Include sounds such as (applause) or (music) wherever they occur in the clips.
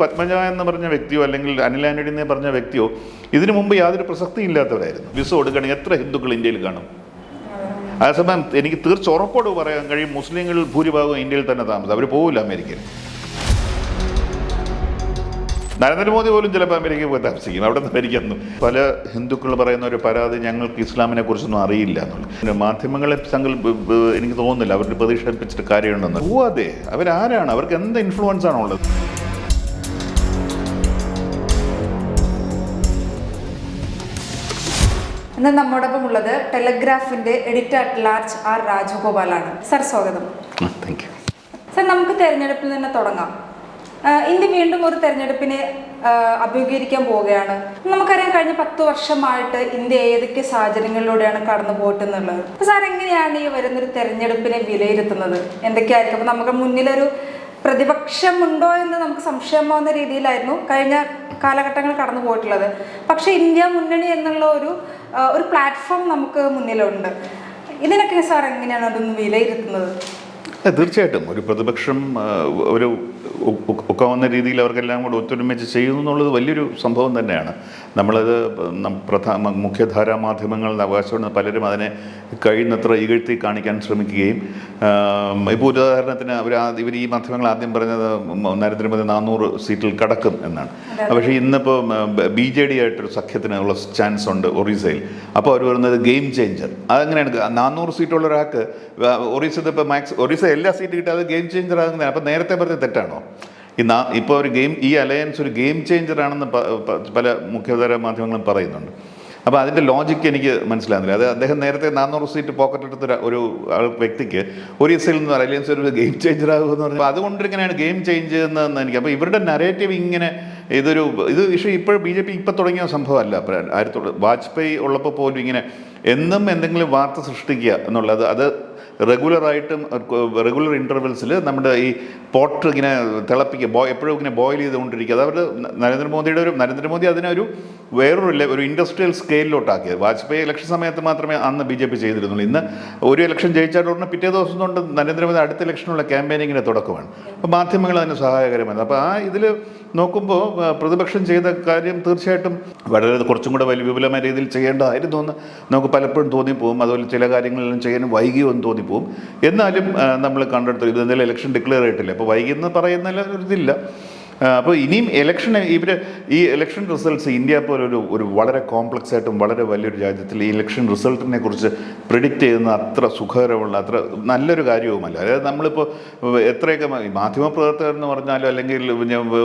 പത്മജ എന്ന് പറഞ്ഞ വ്യക്തിയോ അല്ലെങ്കിൽ ആന്റണി എന്ന് പറഞ്ഞ വ്യക്തിയോ ഇതിനു മുമ്പ് യാതൊരു പ്രസക്തിയും ഇല്ലാത്തവരായിരുന്നു വിസ കൊടുക്കുകയാണെങ്കിൽ എത്ര ഹിന്ദുക്കൾ ഇന്ത്യയിൽ കാണും? അതേസമയം എനിക്ക് തീർച്ച ഉറപ്പോട് പറയാൻ കഴിയും. മുസ്ലിങ്ങൾ ഭൂരിഭാഗവും ഇന്ത്യയിൽ തന്നെ താമസം. അവർ പോകില്ല അമേരിക്കയിൽ. നരേന്ദ്രമോദി പോലും ചിലപ്പോൾ അമേരിക്കയിൽ പോയി താമസിക്കും. അവിടെ നിന്ന് ഭരിക്കുന്നു പല ഹിന്ദുക്കൾ പറയുന്ന ഒരു പരാതി ഞങ്ങൾക്ക് ഇസ്ലാമിനെ കുറിച്ചൊന്നും അറിയില്ല എന്നുള്ളത്. മാധ്യമങ്ങളെ സങ്കല്പ എനിക്ക് തോന്നുന്നില്ല. അവരുടെ പ്രതീക്ഷിപ്പിച്ചിട്ട് കാര്യമുണ്ടെന്ന്. പോവാതെ അവരാരാണ്? അവർക്ക് എന്ത് ഇൻഫ്ലുവൻസ് ആണുള്ളത്? ഇന്ന് നമ്മോടൊപ്പം ഉള്ളത് ടെലഗ്രാഫിന്റെ എഡിറ്റർ അറ്റ് ലാർജ് ആർ രാജഗോപാലാണ്. സർ സ്വാഗതം. സർ നമുക്ക് തെരഞ്ഞെടുപ്പിൽ തന്നെ തുടങ്ങാം. ഇന്ത്യ വീണ്ടും ഒരു തെരഞ്ഞെടുപ്പിനെ അഭിമുഖീകരിക്കാൻ പോവുകയാണ്. നമുക്കറിയാം കഴിഞ്ഞ പത്ത് വർഷമായിട്ട് ഇന്ത്യ ഏതൊക്കെ സാഹചര്യങ്ങളിലൂടെയാണ് കടന്നു പോയിട്ടെന്നുള്ളത് അപ്പൊ സാർ എങ്ങനെയാണ് ഈ വരുന്നൊരു തെരഞ്ഞെടുപ്പിനെ വിലയിരുത്തുന്നത്? എന്തൊക്കെയായിരിക്കും? അപ്പൊ നമുക്ക് മുന്നിലൊരു പ്രതിപക്ഷമുണ്ടോ എന്ന് നമുക്ക് സംശയമാവുന്ന രീതിയിലായിരുന്നു കഴിഞ്ഞ കാലഘട്ടങ്ങൾ കടന്നു പോയിട്ടുള്ളത്. പക്ഷേ ഇന്ത്യ മുന്നണി എന്നുള്ള ഒരു ഒരു പ്ലാറ്റ്ഫോം നമുക്ക് മുന്നിലുണ്ട്. ഇതിനൊക്കെ സാർ എങ്ങനെയാണ് അതൊന്ന് വിലയിരുത്തുന്നത്? തീർച്ചയായിട്ടും. ഒരു പ്രതിപക്ഷം ഒരു ഒക്കാവുന്ന രീതിയിൽ അവർക്കെല്ലാം കൂടെ ഒത്തൊരുമിച്ച് ചെയ്യുന്നു എന്നുള്ളത് വലിയൊരു സംഭവം തന്നെയാണ്. നമ്മളത് പ്രധാന മുഖ്യധാരാ മാധ്യമങ്ങളിൽ അവകാശപ്പെടുന്ന പലരും അതിനെ കഴിയുന്നത്ര ഇകഴ്ത്തി കാണിക്കാൻ ശ്രമിക്കുകയും ഇപ്പോൾ ഉദാഹരണത്തിന് അവർ ഇവർ ഈ മാധ്യമങ്ങൾ ആദ്യം പറഞ്ഞത് നരേന്ദ്രമോദി നാനൂറ് സീറ്റിൽ കടക്കും എന്നാണ്. പക്ഷേ ഇന്നിപ്പോൾ ബി ജെ ഡി ആയിട്ടൊരു സഖ്യത്തിനുള്ള ചാൻസ് ഉണ്ട് ഒറീസയിൽ. അപ്പോൾ അവർ പറയുന്നത് ഗെയിം ചേഞ്ചർ. അതെങ്ങനെയാണ്? നാനൂറ് സീറ്റുള്ള ഒരാൾക്ക് ഒറീസ ഇപ്പോൾ മാക്സ് ഒറീസ എല്ലാ സീറ്റ് കിട്ടാതെ ഗെയിം ചേഞ്ചർ ആകുന്നതാണ് അപ്പം നേരത്തെ പറഞ്ഞ തെറ്റാണോ? ഇന്ന് ഇപ്പോൾ ഒരു ഗെയിം ഈ അലയൻസ് ഒരു ഗെയിം ചേഞ്ചർ ആണെന്ന് പല മുഖ്യധാര മാധ്യമങ്ങളും പറയുന്നുണ്ട്. അപ്പോൾ അതിന്റെ ലോജിക്ക് എനിക്ക് മനസ്സിലാകുന്നില്ല. അത് അദ്ദേഹം നേരത്തെ നാനൂറ് സീറ്റ് പോക്കറ്റ് എടുത്ത ഒരു- വ്യക്തിക്ക് ഒരു ഇസിൽ നിന്ന് അലയൻസ് ഒരു ഗെയിം ചേഞ്ചർ ആകുമെന്ന് പറഞ്ഞാൽ അതുകൊണ്ട് ഇങ്ങനെയാണ് ഗെയിം ചേഞ്ച് എന്ന് എനിക്ക് അപ്പോൾ ഇവരുടെ നരേറ്റീവ് ഇങ്ങനെ ഇതൊരു ഇത് പക്ഷേ ഇപ്പോൾ ബി ജെ പി ഇപ്പോൾ തുടങ്ങിയ സംഭവമല്ല. ആയിരത്തോളം ആയിരത്തി വാജ്പേയി ഉള്ളപ്പോൾ പോലും ഇങ്ങനെ എന്നും എന്തെങ്കിലും വാർത്ത സൃഷ്ടിക്കുക എന്നുള്ളത് അത് റെഗുലറായിട്ടും റെഗുലർ ഇന്റർവെൽസിൽ നമ്മുടെ ഈ പോട്ട് ഇങ്ങനെ തിളപ്പിക്കുക ബോ എപ്പോഴും ഇങ്ങനെ ബോയിൽ ചെയ്തുകൊണ്ടിരിക്കുക. അതവർ നരേന്ദ്രമോദിയുടെ ഒരു നരേന്ദ്രമോദി അതിനെ ഒരു വേറൊരു ഒരു ഇൻഡസ്ട്രിയൽ സ്കെയിലിലോട്ടാക്കിയത് വാജ്പേയി ഇലക്ഷൻ സമയത്ത് മാത്രമേ അന്ന് ബി ജെ പി ചെയ്തിരുന്നുള്ളൂ. ഇന്ന് ഒരു ഇലക്ഷൻ ജയിച്ചാൽ ഉടനെ പിറ്റേ ദിവസം കൊണ്ട് നരേന്ദ്രമോദി അടുത്ത ഇലക്ഷനുള്ള ക്യാമ്പയിനിങ്ങിന്റെ തുടക്കമാണ്. അപ്പോൾ മാധ്യമങ്ങൾ അതിന് സഹായകരമാണ്. അപ്പോൾ ആ ഇതിൽ നോക്കുമ്പോൾ പ്രതിപക്ഷം ചെയ്ത കാര്യം തീർച്ചയായിട്ടും വളരെ കുറച്ചും കൂടെ വലിയ വിപുലമായ രീതിയിൽ ചെയ്യേണ്ടതായിരുന്നു എന്ന് നമുക്ക് പലപ്പോഴും തോന്നിപ്പോകും. അതുപോലെ ചില കാര്യങ്ങളെല്ലാം ചെയ്യാനും വൈകിയോ എന്ന് തോന്നിപ്പോവും എന്നാലും നമ്മൾ കണ്ടെടുത്തു ഇത് എന്തായാലും ഇലക്ഷൻ ഡിക്ലെയർ ആയിട്ടില്ല അപ്പോൾ വൈകുന്ന പറയുന്ന ഒരു ഇതില്ല. അപ്പോൾ ഇനിയും ഇലക്ഷൻ ഇവർ ഈ ഇലക്ഷൻ റിസൾട്ട്സ് ഇന്ത്യ പോലൊരു ഒരു വളരെ കോംപ്ലക്സ് ആയിട്ടും വളരെ വലിയൊരു രാജ്യത്തിൽ ഈ ഇലക്ഷൻ റിസൾട്ടിനെ കുറിച്ച് പ്രിഡിക്റ്റ് ചെയ്യുന്ന അത്ര സുഖകരമുള്ള അത്ര നല്ലൊരു കാര്യവുമല്ല. അതായത് നമ്മളിപ്പോൾ എത്രയൊക്കെ മാധ്യമപ്രവർത്തകർ എന്ന് പറഞ്ഞാലും അല്ലെങ്കിൽ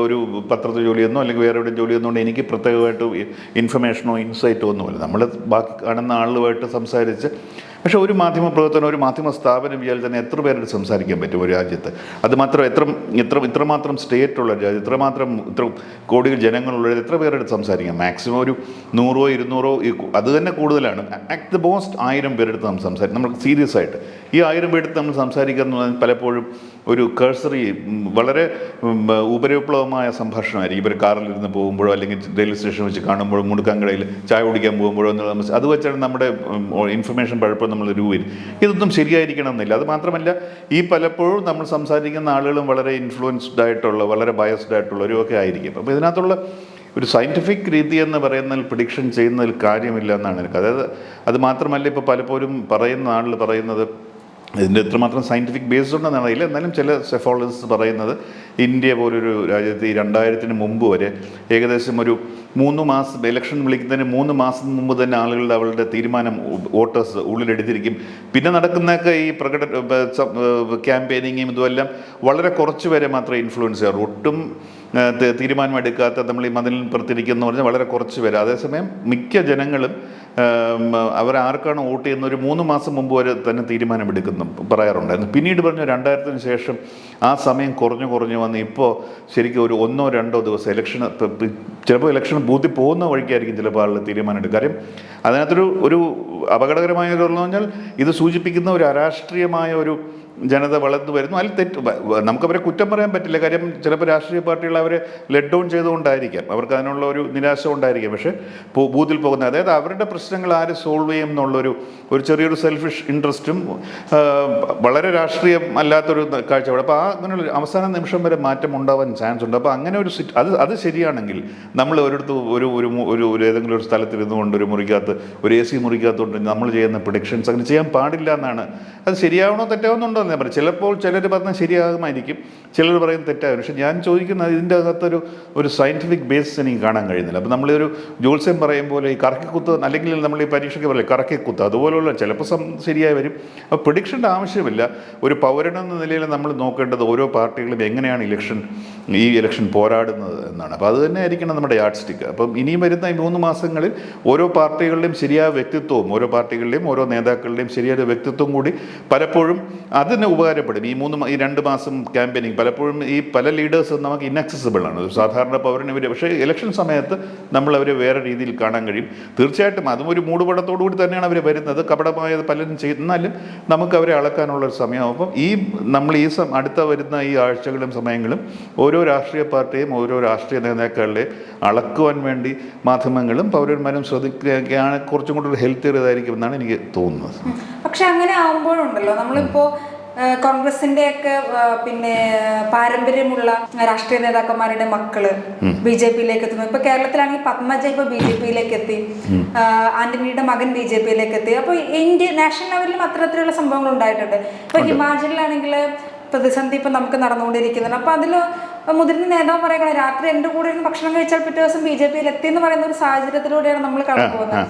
ഒരു പത്രത്തിൽ ജോലി അല്ലെങ്കിൽ വേറെ എവിടെ ജോലി ചെയ്യുന്നതുകൊണ്ട് എനിക്ക് പ്രത്യേകമായിട്ട് ഇൻഫർമേഷനോ ഇൻസൈറ്റോ ഒന്നുമില്ല. നമ്മൾ ബാക്കി കാണുന്ന ആളുമായിട്ട് സംസാരിച്ച് പക്ഷെ ഒരു മാധ്യമ പ്രവർത്തനം ഒരു മാധ്യമ സ്ഥാപനം വിചാരിച്ചാൽ തന്നെ എത്ര പേരോട് സംസാരിക്കാൻ പറ്റും ഒരു രാജ്യത്ത്? അത് മാത്രം എത്ര ഇത്ര ഇത്രമാത്രം സ്റ്റേറ്റുള്ള രാജ്യം ഇത്രമാത്രം ഇത്ര കോടികൾ ജനങ്ങളുള്ള എത്ര പേരോട് സംസാരിക്കാം? മാക്സിമം ഒരു നൂറോ ഇരുന്നൂറോ അത് തന്നെ കൂടുതലാണ്. അറ്റ് ദ മോസ്റ്റ് ആയിരം പേരെടുത്ത് നമ്മൾ സംസാരിക്കും. നമ്മൾ സീരിയസ് ആയിട്ട് ഈ ആയിരം പേരെടുത്ത് നമ്മൾ സംസാരിക്കുക എന്ന് പറഞ്ഞാൽ പലപ്പോഴും ഒരു കേഴ്സറി വളരെ ഉപരിപ്ലവമായ സംഭാഷണമായിരിക്കും. ഇവർ കാറിലിരുന്ന് പോകുമ്പോഴോ അല്ലെങ്കിൽ റെയിൽവേ സ്റ്റേഷൻ വെച്ച് കാണുമ്പോഴോ മുടുക്കാങ്കടയിൽ ചായ കുടിക്കാൻ പോകുമ്പോഴോ എന്നുള്ള അത് വെച്ചാണ് നമ്മുടെ ഇൻഫർമേഷൻ പഴപ്പം നമ്മൾ രൂപയിൽ ഇതൊന്നും ശരിയായിരിക്കണം എന്നില്ല. അത് മാത്രമല്ല ഈ പലപ്പോഴും നമ്മൾ സംസാരിക്കുന്ന ആളുകളും വളരെ ഇൻഫ്ലുവൻസ്ഡ് ആയിട്ടുള്ള വളരെ ബയസ്ഡ് ആയിട്ടുള്ളവരുമൊക്കെ ആയിരിക്കും. അപ്പോൾ ഇതിനകത്തുള്ള ഒരു സയന്റിഫിക് രീതി എന്ന് പറയുന്നതിൽ പ്രിഡിക്ഷൻ ചെയ്യുന്നതിൽ കാര്യമില്ല എന്നാണ് എനിക്ക്. അതായത് അത് മാത്രമല്ല ഇപ്പോൾ പലപ്പോഴും പറയുന്ന ആളുകൾ പറയുന്നത് ഇതിന്റെ എത്രമാത്രം സയന്റിഫിക് ബേസ്ഡ് ഉണ്ടെന്ന് അറിയില്ല. എന്നാലും ചില സെഫോളജിസ്റ്റ് പറയുന്നത് ഇന്ത്യ പോലൊരു രാജ്യത്ത് ഈ രണ്ടായിരത്തിന് മുമ്പ് വരെ ഏകദേശം ഒരു മൂന്ന് മാസം ഇലക്ഷൻ വിളിക്കുന്നതിന് മൂന്ന് മാസം മുമ്പ് തന്നെ ആളുകളുടെ അവളുടെ തീരുമാനം വോട്ടേഴ്സ് ഉള്ളിലെടുത്തിരിക്കും. പിന്നെ നടക്കുന്നതൊക്കെ ഈ പ്രകട ക്യാമ്പയിനിങ്ങും ഇതുമെല്ലാം വളരെ കുറച്ച് പേരെ മാത്രമേ ഇൻഫ്ലുവൻസ് ചെയ്യാറുള്ളൂ. ഒട്ടും തീരുമാനമെടുക്കാത്ത നമ്മൾ ഈ മതിലിൽ പുറത്തിരിക്കുന്ന പറഞ്ഞാൽ വളരെ കുറച്ച് പേര്. അതേസമയം മിക്ക ജനങ്ങളും അവർ ആർക്കാണ് വോട്ട് ചെയ്യുന്ന ഒരു മൂന്ന് മാസം മുമ്പ് വരെ തന്നെ തീരുമാനമെടുക്കുന്നു പറയാറുണ്ടായിരുന്നു പിന്നീട് പറഞ്ഞു രണ്ടായിരത്തിന് ശേഷം ആ സമയം കുറഞ്ഞു കുറഞ്ഞു വന്ന് ഇപ്പോൾ ശരിക്കും ഒരു ഒന്നോ രണ്ടോ ദിവസം ഇലക്ഷൻ ചിലപ്പോൾ ഇലക്ഷൻ ബൂത്തിൽ പോകുന്ന വഴിക്കായിരിക്കും ചിലപ്പോൾ ആളുകൾ തീരുമാനം കാര്യം അതിനകത്തൊരു ഒരു അപകടകരമായ ഒരു പറഞ്ഞാൽ ഇത് സൂചിപ്പിക്കുന്ന ഒരു അരാഷ്ട്രീയമായ ഒരു ജനത വളർന്നു വരുന്നു. അതിൽ തെറ്റ് നമുക്കവരെ കുറ്റം പറയാൻ പറ്റില്ല. കാര്യം ചിലപ്പോൾ രാഷ്ട്രീയ പാർട്ടികൾ അവരെ ലെഡ് ഡൗൺ ചെയ്തുകൊണ്ടായിരിക്കാം. അവർക്ക് അതിനുള്ള ഒരു നിരാശ ഉണ്ടായിരിക്കാം. പക്ഷേ ബൂത്തിൽ പോകുന്ന അതായത് അവരുടെ പ്രശ്നങ്ങൾ ആര് സോൾവ് ചെയ്യും എന്നുള്ളൊരു ഒരു ചെറിയൊരു സെൽഫിഷ് ഇൻട്രസ്റ്റും വളരെ രാഷ്ട്രീയം അല്ലാത്തൊരു കാഴ്ചപ്പാട്. അപ്പോൾ ആ അങ്ങനെയുള്ള അവസാന നിമിഷം വരെ മാറ്റം ഉണ്ടാവാൻ ചാൻസ് ഉണ്ട്. അപ്പോൾ അങ്ങനെ ഒരു അത് അത് ശരിയാണെങ്കിൽ നമ്മൾ ഒരിടത്ത് ഒരു ഒരു ഒരു ഏതെങ്കിലും ഒരു സ്ഥലത്ത് ഇരുന്നുകൊണ്ട് ഒരു മുറിക്കകത്ത് ഒരു എ സി മുറിക്കകത്തുകൊണ്ട് നമ്മൾ ചെയ്യുന്ന പ്രൊഡിക്ഷൻസ് അങ്ങനെ ചെയ്യാൻ പാടില്ല എന്നാണ്. അത് ശരിയാവണോ തെറ്റാവുന്നുണ്ടോ ഞാൻ പറയും. ചിലപ്പോൾ ചിലർ പറഞ്ഞാൽ ശരിയാകുമായിരിക്കും. ചിലർ പറയും തെറ്റായിരിക്കും പക്ഷെ ഞാൻ ചോദിക്കുന്ന ഇതിന്റെ അകത്തൊരു ഒരു സയന്റിഫിക് ബേസിസ് എനിക്ക് കാണാൻ കഴിയുന്നില്ല. അപ്പോൾ നമ്മളൊരു ജോത്സ്യം പറയും പോലെ ഈ കറക്കിക്കുത്ത് അല്ലെങ്കിൽ നമ്മൾ ഈ പരീക്ഷയ്ക്ക് പറയും കറക്കിക്കുത്ത് അതുപോലുള്ള ചിലപ്പോൾ സം ശരിയായി വരും. അപ്പോൾ പ്രിഡിക്ഷന്റെ ആവശ്യമില്ല. ഒരു പൗരനെന്ന നിലയിൽ നമ്മൾ നോക്കേണ്ടത് ഓരോ പാർട്ടികളും എങ്ങനെയാണ് ഇലക്ഷൻ ഈ ഇലക്ഷൻ പോരാടുന്നത് എന്നാണ്. അപ്പോൾ അത് തന്നെ ആയിരിക്കണം നമ്മുടെ യാഡ് സ്റ്റിക്ക് അപ്പം ഇനിയും വരുന്ന ഈ മൂന്ന് മാസങ്ങളിൽ ഓരോ പാർട്ടികളുടെയും ശരിയായ വ്യക്തിത്വവും ഓരോ പാർട്ടികളുടെയും ഓരോ നേതാക്കളുടെയും ശരിയായ വ്യക്തിത്വം കൂടി പലപ്പോഴും അതിന് ഉപകാരപ്പെടും. ഈ മൂന്ന് ഈ രണ്ട് മാസം ക്യാമ്പയിനിങ് പലപ്പോഴും ഈ പല ലീഡേഴ്സ് നമുക്ക് ഇന്നക്സസിബിൾ ആണ്. സാധാരണ പൗരന് ഇവർ പക്ഷേ ഇലക്ഷൻ സമയത്ത് നമ്മൾ അവരെ വേറെ രീതിയിൽ കാണാൻ കഴിയും. തീർച്ചയായിട്ടും അതും ഒരു മൂടുപടത്തോടു കൂടി തന്നെയാണ് അവർ വരുന്നത്. കപടമായത് പലരും ചെയ്യുന്നാലും നമുക്ക് അവരെ അളക്കാനുള്ള ഒരു സമയമാകും ഈ നമ്മൾ ഈ അടുത്ത വരുന്ന ഈ ആഴ്ചകളും സമയങ്ങളും ഓരോ രാഷ്ട്രീയ പാർട്ടിയും ഓരോ രാഷ്ട്രീയ നേതാക്കളുടെയും അളക്കുവാൻ വേണ്ടി മാധ്യമങ്ങളും പൗരന്മാരും ശ്രദ്ധിക്കുകയാണ്. കുറച്ചും കൂടി ഒരു ഹെൽത്ത് ഇതായിരിക്കും എന്നാണ് എനിക്ക് തോന്നുന്നത്. പക്ഷെ അങ്ങനെ ആവുമ്പോഴുണ്ടല്ലോ. നമ്മളിപ്പോ ആ, കോൺഗ്രസിന്റെ ഒക്കെ പിന്നെ പാരമ്പര്യമുള്ള രാഷ്ട്രീയ നേതാക്കന്മാരുടെ മക്കൾ ബി ജെ പിയിലേക്ക് എത്തുന്നു. ഇപ്പൊ കേരളത്തിലാണെങ്കിൽ പത്മജ ഇപ്പൊ ബി ജെ പിയിലേക്ക് എത്തി. ആന്റണിയുടെ മകൻ ബി ജെ പിയിലേക്ക് എത്തി. അപ്പൊ ഇന്ത്യ നാഷണൽ ലെവലിലും അത്തരത്തിലുള്ള സംഭവങ്ങൾ ഉണ്ടായിട്ടുണ്ട്. ഇപ്പൊ ഹിമാചലിലാണെങ്കിൽ പ്രതിസന്ധി ഇപ്പൊ നമുക്ക് നടന്നുകൊണ്ടിരിക്കുന്നുണ്ട്. അപ്പൊ അതിൽ മുതിർന്ന നേതാവ് പറയുന്നത് രാത്രി എന്റെ കൂടെ ഇരുന്ന് ഭക്ഷണം കഴിച്ചാൽ പിറ്റേ ദിവസം ബി ജെ പിയിൽ എത്തി എന്ന് പറയുന്ന ഒരു സാഹചര്യത്തിലൂടെയാണ് നമ്മൾ കടന്നു പോകുന്നത്